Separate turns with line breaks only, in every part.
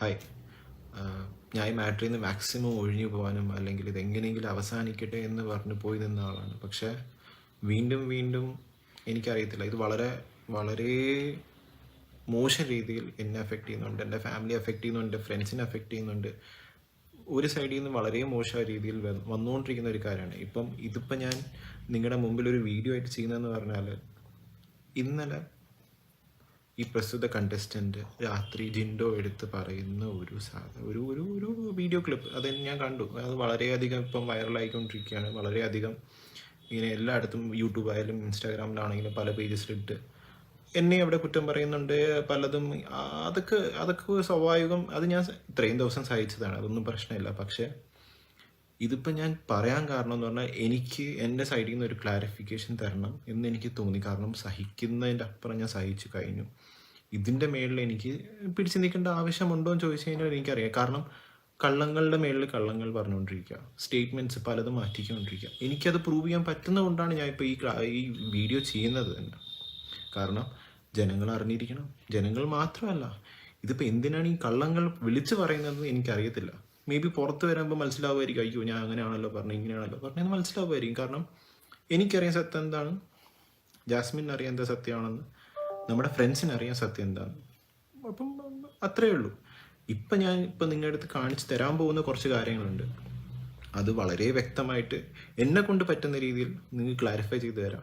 Hi. ഞാൻ ഈ മാറ്ററിൽ നിന്ന് മാക്സിമം ഒഴിഞ്ഞു പോകാനും അല്ലെങ്കിൽ ഇതെങ്ങനെയെങ്കിലും അവസാനിക്കട്ടെ എന്ന് പറഞ്ഞ് പോയി നിന്ന ആളാണ്. പക്ഷേ വീണ്ടും വീണ്ടും എനിക്കറിയത്തില്ല. ഇത് വളരെ വളരെ മോശം രീതിയിൽ എന്നെ അഫക്റ്റ് ചെയ്യുന്നുണ്ട്. എന്റെ ഫാമിലി അഫക്റ്റ് ചെയ്യുന്നുണ്ട്. ഫ്രണ്ട്സിനെ അഫക്റ്റ് ചെയ്യുന്നുണ്ട്. ഒരു സൈഡിൽ നിന്ന് വളരെ മോശമായ രീതിയിൽ വന്നുകൊണ്ടിരിക്കുന്ന ഒരു കാര്യമാണ്. ഇപ്പം ഇതിപ്പോൾ ഞാൻ നിങ്ങളുടെ മുമ്പിൽ ഒരു വീഡിയോ ആയിട്ട് ചെയ്യുന്നതെന്ന് പറഞ്ഞാൽ ഇന്നലെ ഈ പ്രസ്തുത കണ്ടസ്റ്റന്റ് രാത്രി ജിൻഡോ എടുത്ത് പറയുന്ന ഒരു സാധനം. ഒരു ഒരു ഒരു വീഡിയോ ക്ലിപ്പ് അത് ഞാൻ കണ്ടു. അത് വളരെയധികം ഇപ്പം വൈറലായിക്കൊണ്ടിരിക്കുകയാണ് വളരെയധികം ഇങ്ങനെ എല്ലായിടത്തും യൂട്യൂബ് ആയാലും ഇൻസ്റ്റാഗ്രാമിലാണെങ്കിലും പല പേജസിലിട്ട് എന്നെ അവിടെ കുറ്റം പറയുന്നുണ്ട്. പലതും അതൊക്കെ അതൊക്കെ സ്വാഭാവികം. അത് ഞാൻ ഇത്രയും ദിവസം സഹിച്ചതാണ്. അതൊന്നും പ്രശ്നമില്ല. പക്ഷേ ഇതിപ്പോൾ ഞാൻ പറയാൻ കാരണം എന്ന് പറഞ്ഞാൽ എനിക്ക് എന്റെ സൈഡിൽ നിന്ന് ഒരു ക്ലാരിഫിക്കേഷൻ തരണം എന്ന് എനിക്ക് തോന്നി. കാരണം സഹിക്കുന്നതിന്റെ അപ്പുറം ഞാൻ സഹിച്ചു കഴിഞ്ഞു. ഇതിന്റെ മേളിൽ എനിക്ക് പിടിച്ചു നിൽക്കേണ്ട ആവശ്യമുണ്ടോ എന്ന് ചോദിച്ചു കഴിഞ്ഞാൽ എനിക്കറിയാം. കാരണം കള്ളങ്ങളുടെ മേളിൽ കള്ളങ്ങൾ പറഞ്ഞുകൊണ്ടിരിക്കുക. സ്റ്റേറ്റ്മെന്റ്സ് പലതും മാറ്റിക്കൊണ്ടിരിക്കുക. എനിക്കത് പ്രൂവ് ചെയ്യാൻ പറ്റുന്നതുകൊണ്ടാണ് ഞാൻ ഇപ്പോൾ ഈ ഈ വീഡിയോ ചെയ്യുന്നത് തന്നെ. കാരണം ജനങ്ങൾ അറിഞ്ഞിരിക്കണം. ജനങ്ങൾ മാത്രമല്ല. ഇതിപ്പോൾ എന്തിനാണ് ഈ കള്ളങ്ങൾ വിളിച്ചു പറയുന്നതെന്ന് എനിക്കറിയത്തില്ല. മേ ബി പുറത്ത് വരുമ്പോൾ മനസ്സിലാവുമായിരിക്കും അയ്യോ ഞാൻ അങ്ങനെയാണല്ലോ പറഞ്ഞു ഇങ്ങനെയാണല്ലോ പറഞ്ഞത് മനസ്സിലാവുമായിരിക്കും. കാരണം എനിക്കറിയാൻ സത്യം എന്താണ്? ജാസ്മിൻ അറിയാൻ എന്താ സത്യമാണെന്ന്? നമ്മുടെ ഫ്രണ്ട്സിന് അറിയാൻ സത്യം എന്താണ്? അപ്പം അത്രയേ ഉള്ളൂ. ഇപ്പം ഞാൻ ഇപ്പം നിങ്ങളുടെ അടുത്ത് കാണിച്ചു തരാൻ പോകുന്ന കുറച്ച് കാര്യങ്ങളുണ്ട്. അത് വളരെ വ്യക്തമായിട്ട് എന്നെ കൊണ്ട് പറ്റുന്ന രീതിയിൽ നിങ്ങൾ ക്ലാരിഫൈ ചെയ്തു തരാം.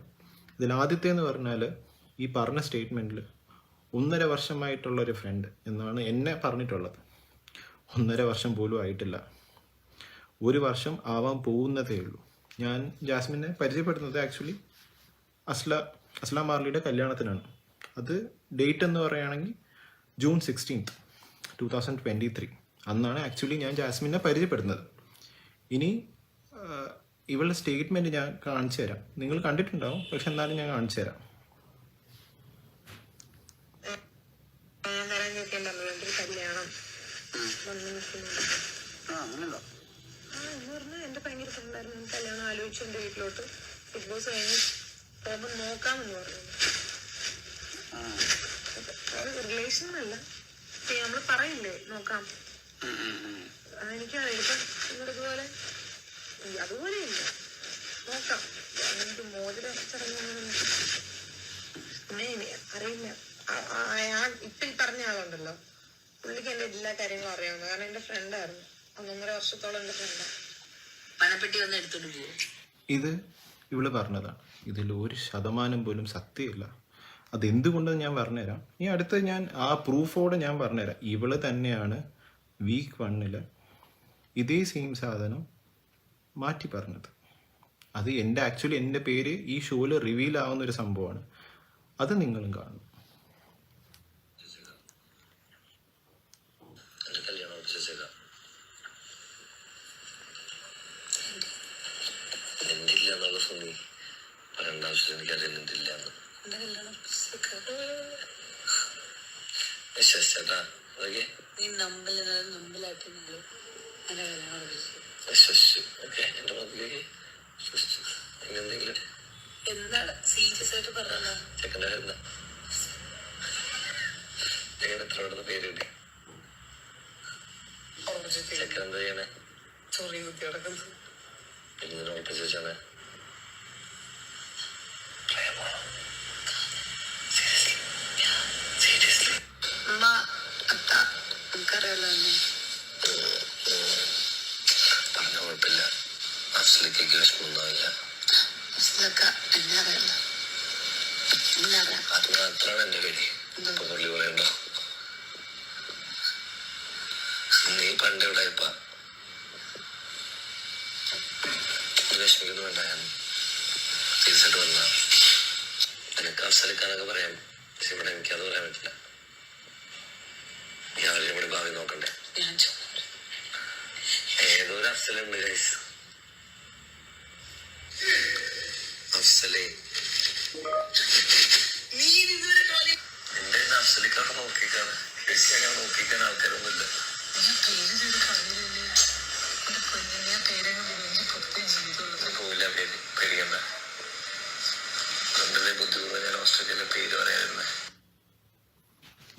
ഇതിൽ ആദ്യത്തെ എന്ന് പറഞ്ഞാൽ ഈ പറഞ്ഞ സ്റ്റേറ്റ്മെന്റിൽ ഒന്നര വർഷമായിട്ടുള്ള ഒരു ഫ്രണ്ട് എന്നാണ് എന്നെ പറഞ്ഞിട്ടുള്ളത്. ഒന്നര വർഷം പോലും ആയിട്ടില്ല. ഒരു വർഷം ആവാൻ പോകുന്നതേ ഉള്ളൂ. ഞാൻ ജാസ്മിനെ പരിചയപ്പെടുന്നത് ആക്ച്വലി അസ്ല അസ്ലാം മാർലിയുടെ കല്യാണത്തിനാണ്. അത് ഡേറ്റ് എന്ന് പറയുകയാണെങ്കിൽ June sixteenth two thousand twenty three അന്നാണ് ആക്ച്വലി ഞാൻ ജാസ്മിനെ പരിചയപ്പെടുന്നത്. ഇനി ഇവളുടെ സ്റ്റേറ്റ്മെന്റ് ഞാൻ കാണിച്ചു തരാം നിങ്ങൾ കണ്ടിട്ടുണ്ടാവും പക്ഷെ എന്നാലും ഞാൻ കാണിച്ചു തരാം
ഞാൻ തരാൻ ചോദിക്കണ്ടല്ലോ എന്റെ ഒരു കല്യാണം വന്ന് നിൽക്കുന്നുണ്ട്.
ആ അങ്ങനെയുണ്ടോ
ആ എന്ന് പറഞ്ഞാൽ എന്റെ ഭയങ്കര ഫ്രണ്ടായിരുന്നു ഞാൻ എന്റെ വീട്ടിലോട്ട് ബിഗ് ബോസ് കഴിഞ്ഞ് പോകുമ്പോൾ നോക്കാമെന്ന് പറഞ്ഞു. റിലേഷൻ എന്നല്ല നമ്മൾ പറയില്ലേ നോക്കാം. അതെനിക്കറിയാം ഇപ്പം നിങ്ങളിതുപോലെ അതുപോലെ ഇല്ല. നോക്കാം. അങ്ങനത്തെ മോതിര ചടങ്ങൊന്നും അറിയില്ല. ഇപ്പൊ ഈ പറഞ്ഞ ആളുണ്ടല്ലോ. പുള്ളിക്ക് എന്റെ എല്ലാ കാര്യങ്ങളും അറിയാവുന്നു കാരണം എന്റെ ഫ്രണ്ടായിരുന്നു ഒന്നൊന്നര വർഷത്തോളം എന്റെ ഫ്രണ്ടാണ്
പണപ്പെട്ടി വന്ന് എടുത്തോണ്ട് പോകും
ഇത് ഇവൾ പറഞ്ഞതാണ്. ഇതിൽ ഒരു ശതമാനം പോലും സത്യമില്ല. അതെന്തുകൊണ്ടെന്ന് ഞാൻ പറഞ്ഞുതരാം. ഇനി അടുത്ത് ഞാൻ ആ പ്രൂഫോടെ ഞാൻ പറഞ്ഞുതരാം. ഇവൾ തന്നെയാണ് വീക്ക് വണ്ണിൽ ഇതേ സെയിം സാധനം മാറ്റി പറഞ്ഞത്. അത് എന്റെ ആക്ച്വലി എന്റെ പേര് ഈ ഷോയിൽ റിവീൽ ആവുന്ന ഒരു സംഭവമാണ്. അത് നിങ്ങളും കാണും
എന്റെ കല്യാണം ഉറപ്പിച്ചേക്കാം നിന്റെ ഇല്ല എന്നുള്ള സുനി പറയേണ്ട ആവശ്യം എനിക്കറിയാം നിന്റെ ഇല്ല എന്ന്
എന്റെ കല്യാണം
വിശ്വസിച്ചേട്ടാ അതൊക്കെ?
നീ നമ്പല നമ്പലായിട്ട് നമ്മൾ എന്റെ കല്യാണം ഉറപ്പിച്ചു
വിശ്വസിച്ചു. ഓക്കെ എന്റെ മതിലേക്ക് വിശ്വസിച്ചു. എന്തെങ്കിലും
എന്താണ്? സീരിയസ് ആയിട്ട് പറഞ്ഞോ
ചെക്കന്റെ കാര്യം ചെക്കൻ എത്ര പെടുന്ന പേര് കിട്ടി? ചെക്കൻ എന്താ ചെയ്യണേ?
ചൊറി കുത്തി കിടക്കുന്നു.
പിന്നെ ഉറപ്പിച്ച് വെച്ചാണ് സീരിയസ്ലി
അമ്മ അത്ത നമുക്കറിയാലോ എന്നെ
പറഞ്ഞ കുഴപ്പമില്ല. അഫ്സലിക്കേക്ക് വിഷമമൊന്നുമില്ല
അസലൊക്കെ എന്നെ അറിയാലോ എന്നെ അറിയാം.
അത് മാത്രമാണ് എന്റെ പേര് ഇപ്പൊ പുള്ളി പറയണ്ടോ? നീ പണ്ട് ഇവിടെ ഇപ്പ വിഷമിക്കുന്നു വേണ്ട ഞാൻ. സീരിയസായിട്ട് വന്ന. നിനക്ക് അഫ്സലിക്കാന്നൊക്കെ പറയാം. പക്ഷെ ഇവിടെ എനിക്കത് പറയാൻ പറ്റില്ല. ഞാൻ അവരുടെ കൂടി ഭാവി നോക്കണ്ടേ?
ഏതൊരു ചോദിച്ചു
ഏതോ ഒരു അഫ്സലുണ്ട് ഗൈസ്? അഫ്സലേ. എന്റെ അഫ്സലിക്കാണ് നോക്കിക്കാണ്. ഞാൻ നോക്കിക്കാൻ ആൾക്കാരൊന്നുമില്ല. പോവില്ല പേര് പേടിക്കണ്ട. ഞാൻ ഓസ്ട്രേലിയയിലെ പേര്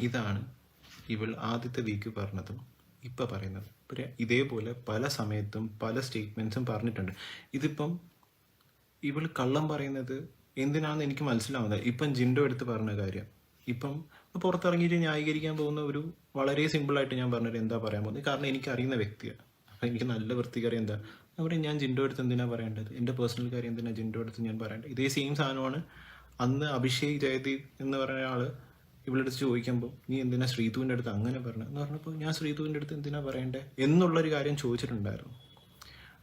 ഇതാണ് ഇവൾ ആദ്യത്തെ വീക്ക് പറഞ്ഞതും ഇപ്പോൾ പറയുന്നത്. ഇതേപോലെ പല സമയത്തും പല സ്റ്റേറ്റ്മെന്റ്സും പറഞ്ഞിട്ടുണ്ട്. ഇതിപ്പം ഇവൾ കള്ളം പറയുന്നത് എന്തിനാണെന്ന് എനിക്ക് മനസ്സിലാവുന്നത് ഇപ്പം ജിൻഡോ എടുത്ത് പറഞ്ഞ കാര്യം. ഇപ്പം പുറത്തിറങ്ങിയിട്ട് ന്യായീകരിക്കാൻ പോകുന്ന ഒരു വളരെ സിമ്പിളായിട്ട് ഞാൻ പറഞ്ഞത് എന്താ പറയാൻ പോകുന്നത്? കാരണം എനിക്ക് അറിയുന്ന വ്യക്തിയാണ്. അപ്പം എനിക്ക് നല്ല വൃത്തിക്കറിയാം എന്താ? അവിടെ ഞാൻ ജിൻഡോ എടുത്ത് എന്തിനാണ് പറയേണ്ടത്? എന്റെ പേഴ്സണൽ കാര്യം എന്തിനാണ് ജിൻഡോ എടുത്ത് ഞാൻ പറയേണ്ടത്? ഇതേ സെയിം സാധനമാണ് അന്ന് അഭിഷേക് ജയതി എന്ന് പറയുന്ന ആൾ ഇവളെടുത്ത് ചോദിക്കുമ്പോൾ നീ എന്തിനാ ശ്രീതുവിന്റെ അടുത്ത് അങ്ങനെ പറഞ്ഞു? എന്ന് പറഞ്ഞപ്പോൾ ഞാൻ ശ്രീതുവിന്റെ അടുത്ത് എന്തിനാ പറയണ്ടേ? എന്നുള്ളൊരു കാര്യം ചോദിച്ചിട്ടുണ്ടായിരുന്നു.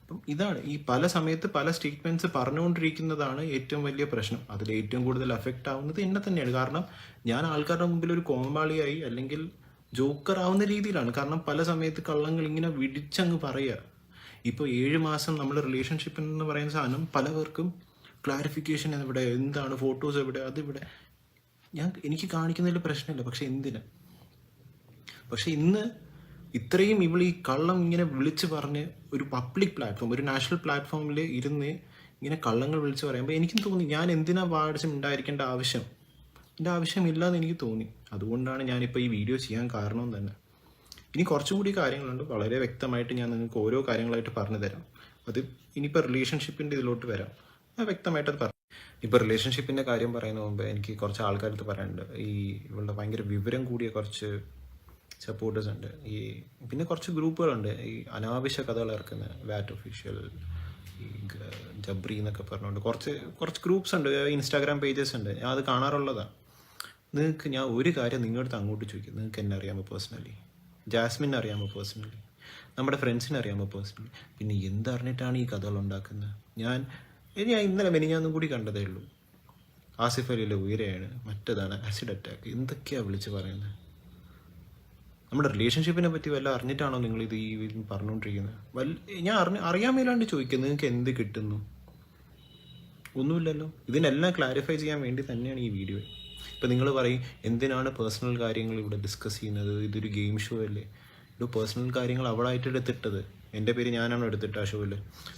അപ്പം ഇതാണ് ഈ പല സമയത്ത് പല സ്റ്റേറ്റ്മെന്റ്സ് പറഞ്ഞുകൊണ്ടിരിക്കുന്നതാണ് ഏറ്റവും വലിയ പ്രശ്നം. അതിൽ ഏറ്റവും കൂടുതൽ അഫക്റ്റ് ആവുന്നത് എന്നെ തന്നെയാണ്. കാരണം ഞാൻ ആൾക്കാരുടെ മുമ്പിൽ ഒരു കോമ്പാളിയായി അല്ലെങ്കിൽ ജോക്കർ ആവുന്ന രീതിയിലാണ്. കാരണം പല സമയത്ത് കള്ളങ്ങൾ ഇങ്ങനെ വിടിച്ചങ്ങ് പറയുക. ഇപ്പോൾ ഏഴ് മാസം നമ്മൾ റിലേഷൻഷിപ്പ് എന്ന് പറയുന്ന സാധനം പലവർക്കും ക്ലാരിഫിക്കേഷൻ എവിടെ എന്താണ് ഫോട്ടോസ് എവിടെ അതിവിടെ. ഞാൻ എനിക്ക് കാണിക്കുന്നതിൽ പ്രശ്നമില്ല. പക്ഷെ എന്തിന്? പക്ഷെ ഇന്ന് ഇത്രയും ഇവൾ ഈ കള്ളം ഇങ്ങനെ വിളിച്ച് പറഞ്ഞ് ഒരു പബ്ലിക് പ്ലാറ്റ്ഫോം ഒരു നാഷണൽ പ്ലാറ്റ്ഫോമിൽ ഇരുന്ന് ഇങ്ങനെ കള്ളങ്ങൾ വിളിച്ച് പറയുമ്പോൾ എനിക്കും തോന്നി ഞാൻ എന്തിനാ വാടിച്ചും ഉണ്ടായിരിക്കേണ്ട ആവശ്യം? എന്റെ ആവശ്യമില്ലാന്ന് എനിക്ക് തോന്നി. അതുകൊണ്ടാണ് ഞാനിപ്പോൾ ഈ വീഡിയോ ചെയ്യാൻ കാരണം തന്നെ. ഇനി കുറച്ചും കൂടി കാര്യങ്ങളുണ്ട്. വളരെ വ്യക്തമായിട്ട് ഞാൻ നിങ്ങൾക്ക് ഓരോ കാര്യങ്ങളായിട്ട് പറഞ്ഞു തരാം. അത് ഇനിയിപ്പോൾ റിലേഷൻഷിപ്പിന്റെ ഇതിലോട്ട് വരാം. ഞാൻ വ്യക്തമായിട്ട് അത് പറഞ്ഞു ഇപ്പോൾ റിലേഷൻഷിപ്പിന്റെ കാര്യം പറയുന്ന മുമ്പ് എനിക്ക് കുറച്ച് ആൾക്കാരടുത്ത് പറയാനുണ്ട്. ഈ ഇവളുടെ ഭയങ്കര വിവരം കൂടിയ കുറച്ച് സപ്പോർട്ടേഴ്സ് ഉണ്ട്. ഈ പിന്നെ കുറച്ച് ഗ്രൂപ്പുകളുണ്ട്. ഈ അനാവശ്യ കഥകൾ ഇറക്കുന്ന വാറ്റ് ഒഫീഷ്യൽ ഈ ജബ്രി എന്നൊക്കെ പറഞ്ഞുകൊണ്ട് കുറച്ച് കുറച്ച് ഗ്രൂപ്പ്സ് ഉണ്ട്. ഇൻസ്റ്റാഗ്രാം പേജസ് ഉണ്ട്. ഞാൻ അത് കാണാറുള്ളതാണ് നിങ്ങൾക്ക് ഞാൻ ഒരു കാര്യം നിങ്ങളുടെ അടുത്ത് അങ്ങോട്ട് ചോദിക്കും. നിങ്ങൾക്ക് എന്നെ അറിയാമോ പേഴ്സണലി ജാസ്മിൻ അറിയാമോ പേഴ്സണലി നമ്മുടെ ഫ്രണ്ട്സിനെ അറിയാമോ പേഴ്സണലി പിന്നെ എന്തറിഞ്ഞിട്ടാണ് ഈ കഥകൾ ഉണ്ടാക്കുന്നത്? ഞാൻ ഇത് ഞാൻ ഇന്നലെ മെനിഞ്ഞാന്നും കൂടി കണ്ടതേ ഉള്ളൂ. ആസിഫ് അലിയിലെ ഉയരെയാണ് മറ്റേതാണ് ആസിഡ് അറ്റാക്ക് എന്തൊക്കെയാണ് വിളിച്ച് പറയുന്നത് നമ്മുടെ റിലേഷൻഷിപ്പിനെ പറ്റി വല്ല അറിഞ്ഞിട്ടാണോ നിങ്ങൾ ഇത് ഈ പറഞ്ഞുകൊണ്ടിരിക്കുന്നത്? വല്ല ഞാൻ അറിഞ്ഞ അറിയാൻ മേലാണ്ട് ചോദിക്കുന്നത് നിങ്ങൾക്ക് എന്ത് കിട്ടുന്നു? ഒന്നുമില്ലല്ലോ. ഇതിനെല്ലാം ക്ലാരിഫൈ ചെയ്യാൻ വേണ്ടി തന്നെയാണ് ഈ വീഡിയോ ഇപ്പം നിങ്ങൾ പറയും എന്തിനാണ് പേഴ്സണൽ കാര്യങ്ങൾ ഇവിടെ ഡിസ്കസ് ചെയ്യുന്നത്? ഇതൊരു ഗെയിം ഷോ അല്ലേ? ഒരു പേഴ്സണൽ കാര്യങ്ങൾ അവളായിട്ട് എടുത്തിട്ടത് എന്റെ പേര് ഞാനാണ് എടുത്തിട്ട് ആ ഷോയിൽ.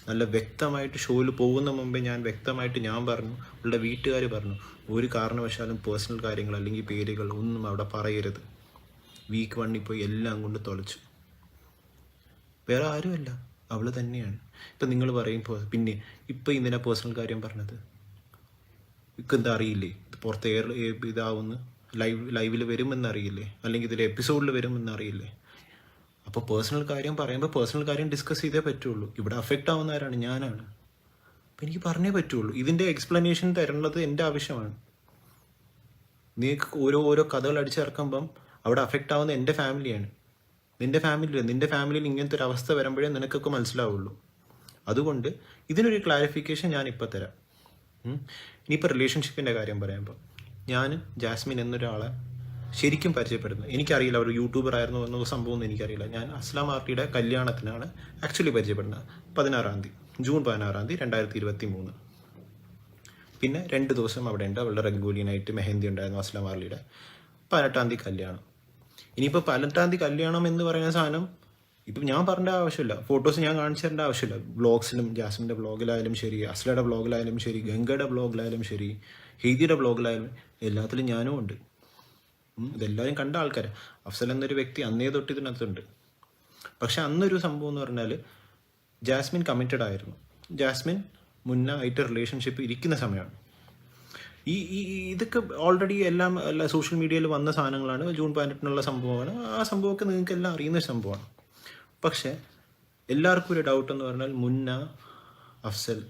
നല്ല വ്യക്തമായിട്ട് ഷോയിൽ പോകുന്ന മുമ്പേ ഞാൻ വ്യക്തമായിട്ട് ഞാൻ പറഞ്ഞു അവളുടെ വീട്ടുകാർ പറഞ്ഞു ഒരു കാരണവശാലും പേഴ്സണൽ കാര്യങ്ങൾ അല്ലെങ്കിൽ പേരുകൾ ഒന്നും അവിടെ പറയരുത്. വീക്ക് വണ്ണിൽ പോയി എല്ലാം കൊണ്ട് തുളച്ചു വേറെ ആരുമല്ല അവൾ തന്നെയാണ്. ഇപ്പം നിങ്ങൾ പറയും പിന്നെ ഇപ്പം ഇതിനാ പേഴ്സണൽ കാര്യം പറഞ്ഞത്? ഇക്ക് എന്താ അറിയില്ലേ? ഇത് പുറത്ത് എയർ ഇതാവുന്ന. ലൈവ് ലൈവിൽ വരുമെന്ന് അറിയില്ലേ? അല്ലെങ്കിൽ ഇതിൽ എപ്പിസോഡിൽ വരുമെന്ന് അറിയില്ലേ? അപ്പോൾ പേഴ്സണൽ കാര്യം പറയുമ്പോൾ പേഴ്സണൽ കാര്യം ഡിസ്കസ് ചെയ്തേ പറ്റുള്ളൂ. ഇവിടെ അഫക്റ്റ് ആവുന്ന ആരാണ് ഞാനാണ്. അപ്പം എനിക്ക് പറഞ്ഞേ പറ്റുള്ളൂ. ഇതിന്റെ എക്സ്പ്ലനേഷൻ തരേണ്ടത് എന്റെ ആവശ്യമാണ്. നീക്ക് ഓരോ ഓരോ കഥകൾ അടിച്ചിറക്കുമ്പം അവിടെ അഫക്റ്റ് ആവുന്ന എന്റെ ഫാമിലിയാണ് നിന്റെ ഫാമിലി നിന്റെ ഫാമിലിയിൽ ഇങ്ങനത്തെ ഒരു അവസ്ഥ വരുമ്പോഴേ നിനക്കൊക്കെ മനസ്സിലാവുള്ളൂ. അതുകൊണ്ട് ഇതിനൊരു ക്ലാരിഫിക്കേഷൻ ഞാൻ ഇപ്പം തരാം. ഇനിയിപ്പോൾ റിലേഷൻഷിപ്പിന്റെ കാര്യം പറയുമ്പോൾ ഞാൻ ജാസ്മിൻ എന്നൊരാളെ ശരിക്കും പരിചയപ്പെടുന്നത്. എനിക്കറിയില്ല ഒരു യൂട്യൂബർ ആയിരുന്നു എന്ന സംഭവം എനിക്കറിയില്ല. ഞാൻ അസ്ലാം ആർട്ടിയുടെ കല്യാണത്തിനാണ് ആക്ച്വലി പരിചയപ്പെടുന്നത്. പതിനാറാം തീയതി ജൂൺ പതിനാറാം തീയതി രണ്ടായിരത്തി ഇരുപത്തി മൂന്ന് പിന്നെ രണ്ട് ദിവസം അവിടെ ഉണ്ട്. അവളുടെ റെഗുലിയനായിട്ട് മെഹന്തി ഉണ്ടായിരുന്നു അസ്ലാം ആർലിയുടെ പതിനെട്ടാം തീയതി കല്യാണം. ഇനിയിപ്പോൾ പതിനെട്ടാം തീയതി കല്യാണം എന്ന് പറയുന്ന സാധനം ഇപ്പം ഞാൻ പറഞ്ഞ ആവശ്യമില്ല. ഫോട്ടോസ് ഞാൻ കാണിച്ചു തരേണ്ട ആവശ്യമില്ല. ബ്ലോഗ്സിലും ജാസ്മിന്റെ ബ്ലോഗിലായാലും ശരി അസ്ലയുടെ ബ്ലോഗിലായാലും ശരി ഗംഗയുടെ ബ്ലോഗിലായാലും ശരി ഹെയ്തിയുടെ ബ്ലോഗിലായാലും എല്ലാത്തിലും ഞാനും ഉണ്ട്. ഇതെല്ലാവരും കണ്ട ആൾക്കാർ അഫ്സൽ എന്നൊരു വ്യക്തി അന്നേ തൊട്ട് ഇതിനകത്തുണ്ട്. പക്ഷെ അന്നൊരു സംഭവം എന്ന് പറഞ്ഞാൽ ജാസ്മിൻ കമ്മിറ്റഡ് ആയിരുന്നു. ജാസ്മിൻ മുന്ന ആയിട്ട് റിലേഷൻഷിപ്പ് ഇരിക്കുന്ന സമയമാണ് ഈ ഈ ഇതൊക്കെ ഓൾറെഡി എല്ലാം എല്ലാ സോഷ്യൽ മീഡിയയിൽ വന്ന സാധനങ്ങളാണ്. ജൂൺ പതിനെട്ടിനുള്ള സംഭവമാണ്. ആ സംഭവമൊക്കെ നിങ്ങൾക്ക് എല്ലാം അറിയുന്ന സംഭവമാണ്. പക്ഷേ എല്ലാവർക്കും ഒരു ഡൗട്ട് എന്ന് പറഞ്ഞാൽ മുന്ന അഫ്സൽ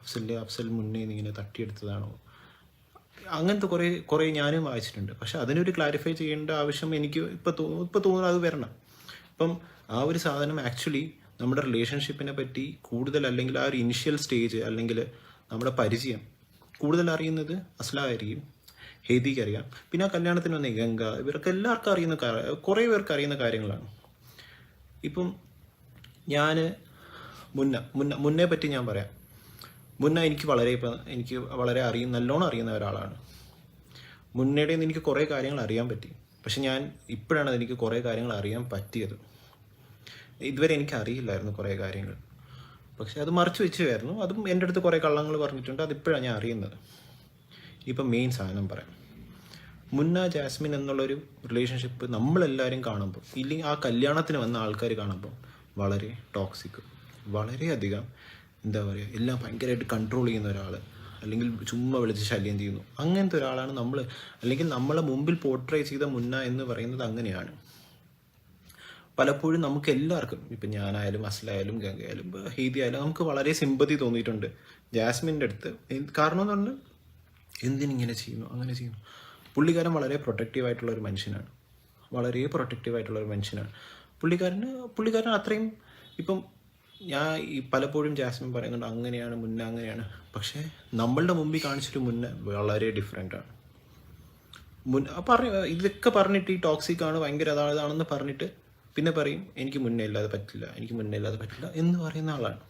അഫ്സലിന്റെ അഫ്സൽ മുന്നേ ഇങ്ങനെ തട്ടിയെടുത്തതാണോ? അങ്ങനത്തെ കുറേ കുറേ ഞാനും വായിച്ചിട്ടുണ്ട്. പക്ഷെ അതിനൊരു ക്ലാരിഫൈ ചെയ്യേണ്ട ആവശ്യം എനിക്ക് ഇപ്പോൾ തോ ഇപ്പോൾ തോന്നുന്നത് അത് വരണം. അപ്പം ആ ഒരു സാധനം ആക്ച്വലി നമ്മുടെ റിലേഷൻഷിപ്പിനെ പറ്റി കൂടുതൽ അല്ലെങ്കിൽ ആ ഒരു ഇനിഷ്യൽ സ്റ്റേജ് അല്ലെങ്കിൽ നമ്മുടെ പരിചയം കൂടുതൽ അറിയുന്നത് അസ്ലായിരിക്കും ഹേദിക്ക് അറിയാം. പിന്നെ ആ കല്യാണത്തിന് വന്ന ഗംഗ ഇവർക്ക് എല്ലാവർക്കും അറിയുന്ന കുറേ പേർക്ക് അറിയുന്ന കാര്യങ്ങളാണ്. ഇപ്പം ഞാൻ മുന്ന മുന്ന മുന്നേ പറ്റി ഞാൻ പറയാം. മുന്ന എനിക്ക് വളരെ ഇപ്പം എനിക്ക് വളരെ അറിയും നല്ലോണം അറിയുന്ന ഒരാളാണ്. മുന്നയുടെ നിന്ന് എനിക്ക് കുറേ കാര്യങ്ങൾ അറിയാൻ പറ്റി. പക്ഷെ ഞാൻ ഇപ്പോഴാണ് എനിക്ക് കുറേ കാര്യങ്ങൾ അറിയാൻ പറ്റിയത്. ഇതുവരെ എനിക്ക് അറിയില്ലായിരുന്നു കുറേ കാര്യങ്ങൾ. പക്ഷെ അത് മറച്ചു വെച്ചുമായിരുന്നു അതും എന്റെ അടുത്ത് കുറേ കള്ളങ്ങൾ പറഞ്ഞിട്ടുണ്ട്. അതിപ്പോഴാണ് ഞാൻ അറിയുന്നത്. ഇപ്പം മെയിൻ സാധനം പറയാം. മുന്ന ജാസ്മിൻ എന്നുള്ളൊരു റിലേഷൻഷിപ്പ് നമ്മളെല്ലാവരും കാണുമ്പോൾ ഇല്ലെങ്കിൽ ആ കല്യാണത്തിന് വന്ന ആൾക്കാർ കാണുമ്പോൾ വളരെ ടോക്സിക് വളരെയധികം എന്താ പറയുക എല്ലാം ഭയങ്കരമായിട്ട് കൺട്രോൾ ചെയ്യുന്ന ഒരാൾ അല്ലെങ്കിൽ ചുമ്മാ വിളിച്ച് ശല്യം ചെയ്യുന്നു. അങ്ങനത്തെ ഒരാളാണ് നമ്മൾ അല്ലെങ്കിൽ നമ്മളെ മുമ്പിൽ പോർട്രേ ചെയ്ത മുന്ന എന്ന് പറയുന്നത് അങ്ങനെയാണ്. പലപ്പോഴും നമുക്ക് എല്ലാവർക്കും ഇപ്പം ഞാനായാലും അസ്ലായാലും ഗംഗയായാലും ഹീതി ആയാലും നമുക്ക് വളരെ സിമ്പതി തോന്നിയിട്ടുണ്ട്. ജാസ്മിന്റെ അടുത്ത്. കാരണം എന്ന് പറഞ്ഞാൽ എന്തിനിങ്ങനെ ചെയ്യുന്നു അങ്ങനെ ചെയ്യുന്നു. പുള്ളിക്കാരൻ വളരെ പ്രൊട്ടക്റ്റീവ് ആയിട്ടുള്ള ഒരു മനുഷ്യനാണ്. വളരെ പ്രൊട്ടക്റ്റീവ് ആയിട്ടുള്ള ഒരു മനുഷ്യനാണ്. പുള്ളിക്കാരന് പുള്ളിക്കാരൻ അത്രയും ഇപ്പം ഞാൻ ഈ പലപ്പോഴും ജാസ്മിൻ പറയുന്നുണ്ട് അങ്ങനെയാണ് മുന്നേ അങ്ങനെയാണ്. പക്ഷേ നമ്മളുടെ മുമ്പിൽ കാണിച്ചിട്ട് മുന്നേ വളരെ ഡിഫറെന്റ് ആണ്. മുൻ പറഞ്ഞ ഇതൊക്കെ പറഞ്ഞിട്ട് ഈ ടോക്സിക് ആണ് ഭയങ്കര അതാണിതാണെന്ന് പറഞ്ഞിട്ട് പിന്നെ പറയും എനിക്ക് മുന്നേ ഇല്ലാതെ പറ്റില്ല എനിക്ക് മുന്നേ ഇല്ലാതെ പറ്റില്ല എന്ന് പറയുന്ന ആളാണ്.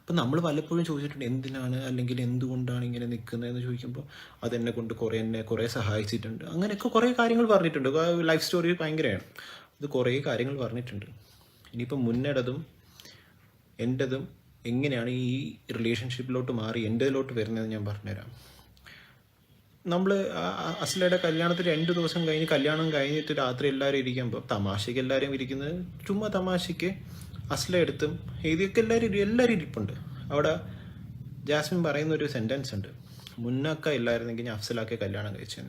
അപ്പം നമ്മൾ പലപ്പോഴും ചോദിച്ചിട്ടുണ്ട് എന്തിനാണ്? അല്ലെങ്കിൽ എന്തുകൊണ്ടാണ് ഇങ്ങനെ നിൽക്കുന്നതെന്ന് ചോദിക്കുമ്പോൾ അതെന്നെ കൊണ്ട് കുറേ എന്നെ കുറേ സഹായിച്ചിട്ടുണ്ട്. അങ്ങനെയൊക്കെ കുറേ കാര്യങ്ങൾ പറഞ്ഞിട്ടുണ്ട്. ലൈഫ് സ്റ്റോറി ഭയങ്കരമാണ് അത് കുറേ കാര്യങ്ങൾ പറഞ്ഞിട്ടുണ്ട്. ഇനിയിപ്പം മുന്നേടതും എന്റെതും എങ്ങനെയാണ് ഈ റിലേഷൻഷിപ്പിലോട്ട് മാറി എന്റെതിലോട്ട് വരുന്നത് ഞാൻ പറഞ്ഞുതരാം. നമ്മൾ അസ്ലയുടെ കല്യാണത്തിന് രണ്ട് ദിവസം കഴിഞ്ഞ് കല്യാണം കഴിഞ്ഞിട്ട് രാത്രി എല്ലാവരും ഇരിക്കുമ്പോൾ തമാശയ്ക്ക് എല്ലാവരും ഇരിക്കുന്നത് ചുമ്മാ തമാശയ്ക്ക് അസ്ല എടുത്തും ഇതൊക്കെ എല്ലാവരും എല്ലാവരും ഇരിപ്പുണ്ട്. അവിടെ ജാസ്മിൻ പറയുന്ന ഒരു സെന്റൻസ് ഉണ്ട്. മുന്നക്ക ഇല്ലായിരുന്നെങ്കിൽ ഞാൻ അഫ്സലാക്കെ കല്യാണം കഴിച്ചു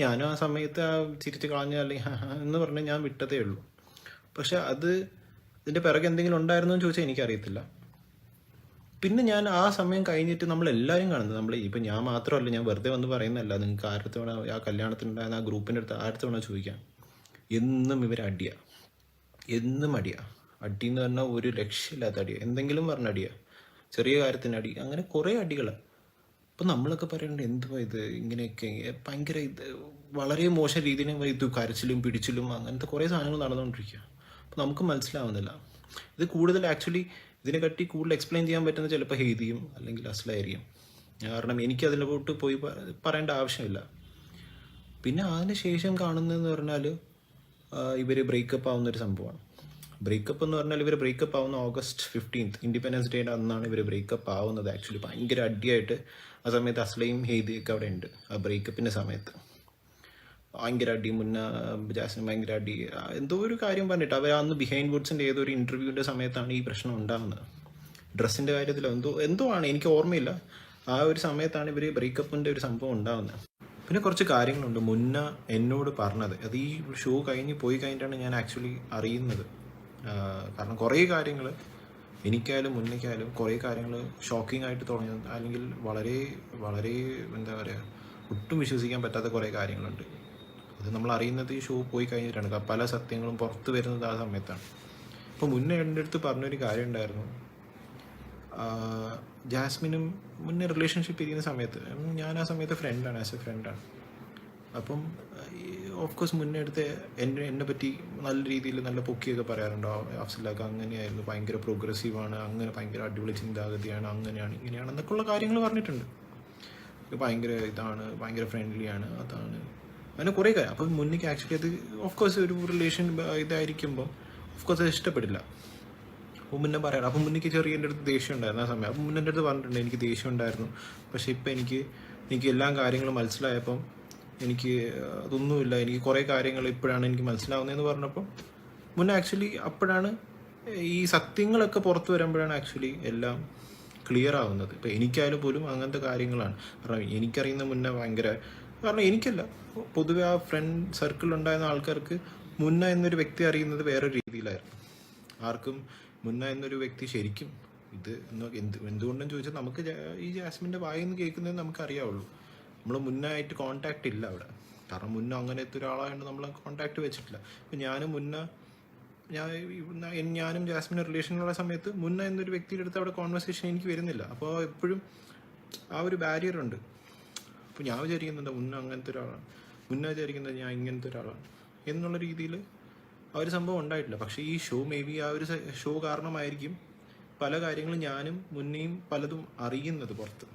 ഞാനും ആ സമയത്ത് ചിരിച്ച് കളഞ്ഞ അല്ലെങ്കിൽ എന്ന് പറഞ്ഞ് ഞാൻ വിട്ടതേ ഉള്ളൂ. പക്ഷെ അത് ഇതിന്റെ പിറകെ എന്തെങ്കിലും ഉണ്ടായിരുന്നു എന്ന് ചോദിച്ചാൽ എനിക്കറിയത്തില്ല. പിന്നെ ഞാൻ ആ സമയം കഴിഞ്ഞിട്ട് നമ്മൾ എല്ലാവരും കാണുന്നത് നമ്മൾ ഇപ്പം ഞാൻ മാത്രമല്ല ഞാൻ വെറുതെ വന്ന് പറയുന്നതല്ല. നിങ്ങൾക്ക് ആരുടെ വേണോ ആ കല്യാണത്തിനുണ്ടായിരുന്ന ആ ഗ്രൂപ്പിന്റെ അടുത്ത് ആരുടെ വേണോ ചോദിക്കാം. എന്നും ഇവർ അടിയ. എന്നും അടിയ. അടി എന്ന് പറഞ്ഞാൽ ഒരു ലക്ഷ്യമില്ലാത്ത അടിയ. എന്തെങ്കിലും പറഞ്ഞ അടിയ. ചെറിയ കാര്യത്തിന് അടി. അങ്ങനെ കുറേ അടികൾ അപ്പം നമ്മളൊക്കെ പറയേണ്ടത് എന്തുവാ ഇത്? ഇങ്ങനെയൊക്കെ. ഭയങ്കര ഇത് വളരെ മോശം രീതിയിൽ ഇത് കരച്ചിലും പിടിച്ചിലും അങ്ങനത്തെ കുറേ സാധനങ്ങൾ നടന്നുകൊണ്ടിരിക്കുക നമുക്ക് മനസ്സിലാവുന്നില്ല. ഇത് കൂടുതൽ ആക്ച്വലി ഇതിനെ കട്ടി കൂടുതൽ എക്സ്പ്ലെയിൻ ചെയ്യാൻ പറ്റുന്ന ചിലപ്പോൾ ഹെയ്തിയും അല്ലെങ്കിൽ അസ്ലായിരിക്കും. കാരണം എനിക്ക് അതിലോട്ട് പോയി പറയേണ്ട ആവശ്യമില്ല. പിന്നെ അതിന് ശേഷം കാണുന്നതെന്ന് പറഞ്ഞാൽ ഇവർ ബ്രേക്കപ്പ് ആവുന്ന ഒരു സംഭവമാണ്. ബ്രേക്കപ്പ് എന്ന് പറഞ്ഞാൽ ഇവർ ബ്രേക്കപ്പ് ആവുന്ന ഓഗസ്റ്റ് ഫിഫ്റ്റീൻത്ത് ഇൻഡിപെൻഡൻസ് ഡേയുടെ അന്നാണ് ഇവർ ബ്രേക്കപ്പ് ആവുന്നത് ആക്ച്വലി ഭയങ്കര അടിയായിട്ട് ആ സമയത്ത് അസ്ലയും ഹെയ്ദിയൊക്കെ അവിടെ ഉണ്ട് ആ ബ്രേക്കപ്പിന്റെ സമയത്ത്. ഭയങ്കര അടി മുന്ന ജാസിന് ഭയങ്കര അടി എന്തോ ഒരു കാര്യം പറഞ്ഞിട്ട് അവർ അന്ന് ബിഹൈൻഡ് വുഡ്സിന്റെ ഏതോ ഒരു ഇന്റർവ്യൂവിന്റെ സമയത്താണ് ഈ പ്രശ്നം ഉണ്ടാകുന്നത് ഡ്രസ്സിന്റെ കാര്യത്തിൽ എന്തോ എന്തോ ആണ് എനിക്ക് ഓർമ്മയില്ല. ആ ഒരു സമയത്താണ് ഇവർ ബ്രേക്കപ്പിന്റെ ഒരു സംഭവം ഉണ്ടാകുന്നത് പിന്നെ കുറച്ച് കാര്യങ്ങളുണ്ട്. മുന്ന എന്നോട് പറഞ്ഞത് അത് ഈ ഷോ കഴിഞ്ഞ് പോയി കഴിഞ്ഞിട്ടാണ് ഞാൻ ആക്ച്വലി അറിയുന്നത്. കാരണം കുറേ കാര്യങ്ങൾ എനിക്കായാലും മുന്നേക്കായാലും കുറേ കാര്യങ്ങൾ ഷോക്കിംഗ് ആയിട്ട് തുടങ്ങിയത് അല്ലെങ്കിൽ വളരെ വളരെ എന്താ പറയുക ഒട്ടും വിശ്വസിക്കാൻ പറ്റാത്ത കുറേ കാര്യങ്ങളുണ്ട്. അത് നമ്മൾ അറിയുന്നത് ഈ ഷോ പോയി കഴിഞ്ഞിട്ടാണ്. പല സത്യങ്ങളും പുറത്ത് വരുന്നത് ആ സമയത്താണ്. അപ്പോൾ മുന്നേ എന്റെ അടുത്ത് പറഞ്ഞൊരു കാര്യം ഉണ്ടായിരുന്നു. ജാസ്മിനും മുന്നേ റിലേഷൻഷിപ്പ് ഇരിക്കുന്ന സമയത്ത് ഞാൻ ആ സമയത്ത് ഫ്രണ്ടാണ് ആസ് എ ഫ്രണ്ടാണ് അപ്പം ഓഫ് കോഴ്സ് മുന്നേ അടുത്ത് എന്നെ എന്നെ പറ്റി നല്ല രീതിയിൽ നല്ല പൊക്കിയൊക്കെ പറയാറുണ്ടോ. അഫ്സലാക്ക് അങ്ങനെയായിരുന്നു. ഭയങ്കര പ്രോഗ്രസീവാണ് അങ്ങനെ ഭയങ്കര അടിപൊളി ചിന്താഗതിയാണ്. അങ്ങനെയാണ് ഇങ്ങനെയാണ് എന്നൊക്കെയുള്ള കാര്യങ്ങൾ പറഞ്ഞിട്ടുണ്ട്. ഭയങ്കര ഇതാണ് ഭയങ്കര ഫ്രണ്ട്ലിയാണ് അതാണ്. അങ്ങനെ കുറേ കാര്യം അപ്പം മുന്നിക്ക് ആക്ച്വലി അത് ഓഫ് കോഴ്സ് ഒരു റിലേഷൻ ഇതായിരിക്കുമ്പോൾ ഓഫ് കോഴ്സ് അത് ഇഷ്ടപ്പെടില്ല. അപ്പോൾ മുന്നേ പറയാം അപ്പം മുന്നിക്ക് ചെറിയ എന്റെ അടുത്ത് ദേഷ്യം ഉണ്ടായിരുന്നു ആ സമയം. അപ്പോൾ മുന്നേ എന്റെ അടുത്ത് പറഞ്ഞിട്ടുണ്ട് എനിക്ക് ദേഷ്യം ഉണ്ടായിരുന്നു. പക്ഷേ ഇപ്പം എനിക്ക് എനിക്ക് എല്ലാ കാര്യങ്ങളും മനസ്സിലായപ്പം എനിക്ക് അതൊന്നുമില്ല. എനിക്ക് കുറേ കാര്യങ്ങൾ ഇപ്പോഴാണ് എനിക്ക് മനസ്സിലാവുന്നതെന്ന് പറഞ്ഞപ്പോൾ മുന്നേ ആക്ച്വലി അപ്പോഴാണ് ഈ സത്യങ്ങളൊക്കെ പുറത്തു വരുമ്പോഴാണ് ആക്ച്വലി എല്ലാം ക്ലിയർ ആവുന്നത്. ഇപ്പം എനിക്കായാലും പോലും അങ്ങനത്തെ കാര്യങ്ങളാണ്. കാരണം എനിക്കറിയുന്ന മുന്നേ ഭയങ്കര കാരണം എനിക്കല്ല. പൊതുവെ ആ ഫ്രണ്ട് സർക്കിൾ ഉണ്ടായിരുന്ന ആൾക്കാർക്ക് മുന്ന എന്നൊരു വ്യക്തി അറിയുന്നത് വേറെ രീതിയിലായിരുന്നു. ആർക്കും മുന്ന എന്നൊരു വ്യക്തി ശരിക്കും ഇത് എന്ന് എന്ത് എന്തുകൊണ്ടെന്ന് ചോദിച്ചാൽ നമുക്ക് ഈ ജാസ്മിന്റെ വായിൽ നിന്ന് കേൾക്കുന്നത് നമുക്ക് അറിയാവുള്ളൂ നമ്മൾ മുന്നായിട്ട് കോണ്ടാക്ട് ഇല്ല അവിടെ. കാരണം മുന്ന അങ്ങനത്തെ ഒരാളായതുകൊണ്ട് നമ്മൾ കോണ്ടാക്ട് വെച്ചിട്ടില്ല. ഇപ്പം ഞാനും മുന്ന ഞാൻ ഞാനും ജാസ്മിന്റെ റിലേഷനുള്ള സമയത്ത് മുന്ന എന്നൊരു വ്യക്തിയുടെ അടുത്ത് അവിടെ കോൺവെർസേഷൻ എനിക്ക് വരുന്നില്ല. അപ്പോൾ എപ്പോഴും ആ ഒരു ബാരിയർ ഉണ്ട്. അപ്പോൾ ഞാൻ വിചാരിക്കുന്നുണ്ട് മുന്ന അങ്ങനത്തെ ഒരാളാണ്. മുന്നേ വിചാരിക്കുന്നത് ഞാൻ ഇങ്ങനത്തെ ഒരാളാണ്. എന്നുള്ള രീതിയിൽ ആ ഒരു സംഭവം ഉണ്ടായിട്ടില്ല. പക്ഷേ ഈ ഷോ മേ ബി ആ ഒരു ഷോ കാരണമായിരിക്കും പല കാര്യങ്ങളും ഞാനും മുന്നേയും പലതും അറിയുന്നത് പുറത്ത്.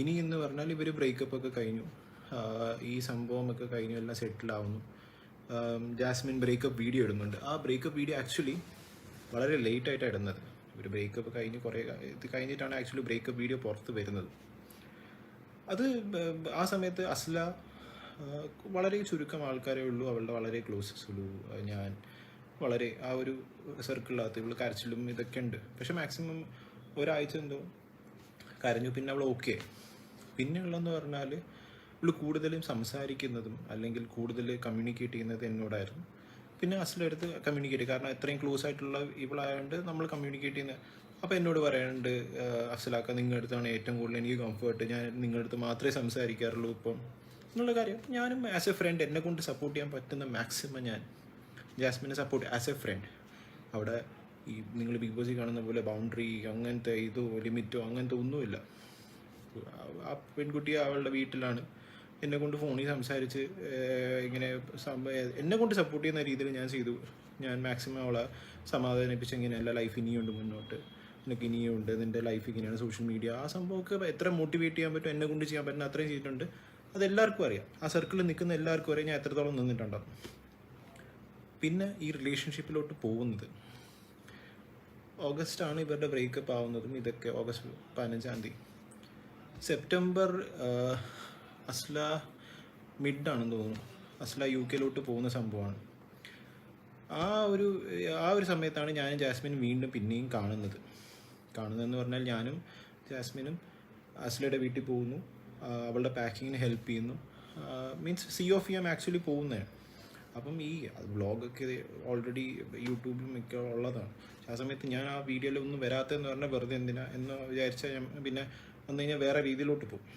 ഇനി എന്ന് പറഞ്ഞാൽ ഇവർ ബ്രേക്കപ്പ് ഒക്കെ കഴിഞ്ഞു. ഈ സംഭവമൊക്കെ കഴിഞ്ഞു എല്ലാം സെറ്റിൽ ആവുന്നു. ജാസ്മിൻ ബ്രേക്കപ്പ് വീഡിയോ ഇടുന്നുണ്ട്. ആ ബ്രേക്കപ്പ് വീഡിയോ ആക്ച്വലി വളരെ ലേറ്റ് ആയിട്ടാണ് ഇടുന്നത്. ഒരു ബ്രേക്കപ്പ് കഴിഞ്ഞ് കുറേ ഇത് കഴിഞ്ഞിട്ടാണ് ആക്ച്വലി ബ്രേക്കപ്പ് വീഡിയോ പുറത്ത് വരുന്നത്. അത് ആ സമയത്ത് അസ്ല വളരെ ചുരുക്കം ആൾക്കാരേ ഉള്ളൂ. അവളുടെ വളരെ ക്ലോസ് ഉള്ളൂ ഞാൻ. വളരെ ആ ഒരു സർക്കിളിനകത്ത് ഇവൾ കരച്ചിലും ഇതൊക്കെ ഉണ്ട്. പക്ഷെ മാക്സിമം ഒരാഴ്ച എന്തോ കരഞ്ഞു. പിന്നെ അവൾ ഓക്കെ പിന്നെ ഉള്ളതെന്ന് പറഞ്ഞാൽ ഇവൾ കൂടുതലും സംസാരിക്കുന്നതും അല്ലെങ്കിൽ കൂടുതൽ കമ്മ്യൂണിക്കേറ്റ് ചെയ്യുന്നത് എന്നോടായിരുന്നു. പിന്നെ അസിലെടുത്ത് കമ്മ്യൂണിക്കേറ്റ് കാരണം എത്രയും ക്ലോസ് ആയിട്ടുള്ള ഇവളായതുകൊണ്ട് നമ്മൾ കമ്മ്യൂണിക്കേറ്റ് ചെയ്യുന്ന അപ്പോൾ എന്നോട് പറയാനുണ്ട് അഫ്സലാക്ക നിങ്ങളുടെ അടുത്താണ് ഏറ്റവും കൂടുതൽ എനിക്ക് കംഫർട്ട് ഞാൻ നിങ്ങളുടെ അടുത്ത് മാത്രമേ സംസാരിക്കാറുള്ളൂ ഇപ്പം. എന്നുള്ള കാര്യം. ഞാനും ആസ് എ ഫ്രണ്ട് എന്നെ കൊണ്ട് സപ്പോർട്ട് ചെയ്യാൻ പറ്റുന്ന മാക്സിമം ഞാൻ ജാസ്മിനെ സപ്പോർട്ട് ആസ് എ ഫ്രണ്ട് അവിടെ ഈ നിങ്ങൾ ബിഗ് ബോസിൽ കാണുന്ന പോലെ ബൗണ്ടറി അങ്ങനത്തെ ഇതോ ലിമിറ്റോ അങ്ങനത്തെ ഒന്നുമില്ല. ആ പെൺകുട്ടി അവളുടെ വീട്ടിലാണ്. എന്നെ കൊണ്ട് ഫോണിൽ സംസാരിച്ച് ഇങ്ങനെ എന്നെ കൊണ്ട് സപ്പോർട്ട് ചെയ്യുന്ന രീതിയിൽ ഞാൻ ചെയ്തു. ഞാൻ മാക്സിമം അവളെ സമാധാനിപ്പിച്ച് ഇങ്ങനെയല്ല ലൈഫ് ഇനിയുണ്ട് മുന്നോട്ട്. നിനക്ക് ഇനിയും ഉണ്ട് നിന്റെ ലൈഫ് ഇങ്ങനെയാണ് സോഷ്യൽ മീഡിയ ആ സംഭവമൊക്കെ എത്ര മോട്ടിവേറ്റ് ചെയ്യാൻ പറ്റും എന്നെ കൊണ്ട് ചെയ്യാൻ പറ്റുന്ന അത്രയും ചെയ്തിട്ടുണ്ട്. അത് എല്ലാവർക്കും അറിയാം. ആ സർക്കിളിൽ നിൽക്കുന്ന എല്ലാവർക്കും അറിയാം ഞാൻ എത്രത്തോളം നിന്നിട്ടുണ്ടാകും പിന്നെ ഈ റിലേഷൻഷിപ്പിലോട്ട് പോകുന്നത്. ഓഗസ്റ്റ് ആണ് ഇവരുടെ ബ്രേക്കപ്പ് ആവുന്നതും ഇതൊക്കെ ഓഗസ്റ്റ് പതിനഞ്ചാം തീയതി. സെപ്റ്റംബർ അസ്ല മിഡ് ആണെന്ന് തോന്നുന്നു. അസ്ല യു കെയിലോട്ട് പോകുന്ന സംഭവമാണ്. ആ ഒരു ആ ഒരു സമയത്താണ് ഞാനും ജാസ്മിൻ വീണ്ടും പിന്നെയും കാണുന്നത്. കാണുന്നതെന്ന് പറഞ്ഞാൽ ഞാനും ജാസ്മിനും അസ്ലയുടെ വീട്ടിൽ പോകുന്നു. അവളുടെ പാക്കിങ്ങിന് ഹെൽപ്പ് ചെയ്യുന്നു. Means see off M actually പോകുന്നതാണ്. അപ്പം ഈ വ്ളോഗൊക്കെ ഓൾറെഡി യൂട്യൂബിലും ഒക്കെ ഉള്ളതാണ്. ആ സമയത്ത് ഞാൻ ആ വീഡിയോയിൽ ഒന്നും വരാത്തതെന്ന് പറഞ്ഞാൽ വെറുതെ എന്തിനാ എന്ന് വിചാരിച്ചാൽ ഞാൻ പിന്നെ വന്നു കഴിഞ്ഞാൽ വേറെ രീതിയിലോട്ട് പോകും.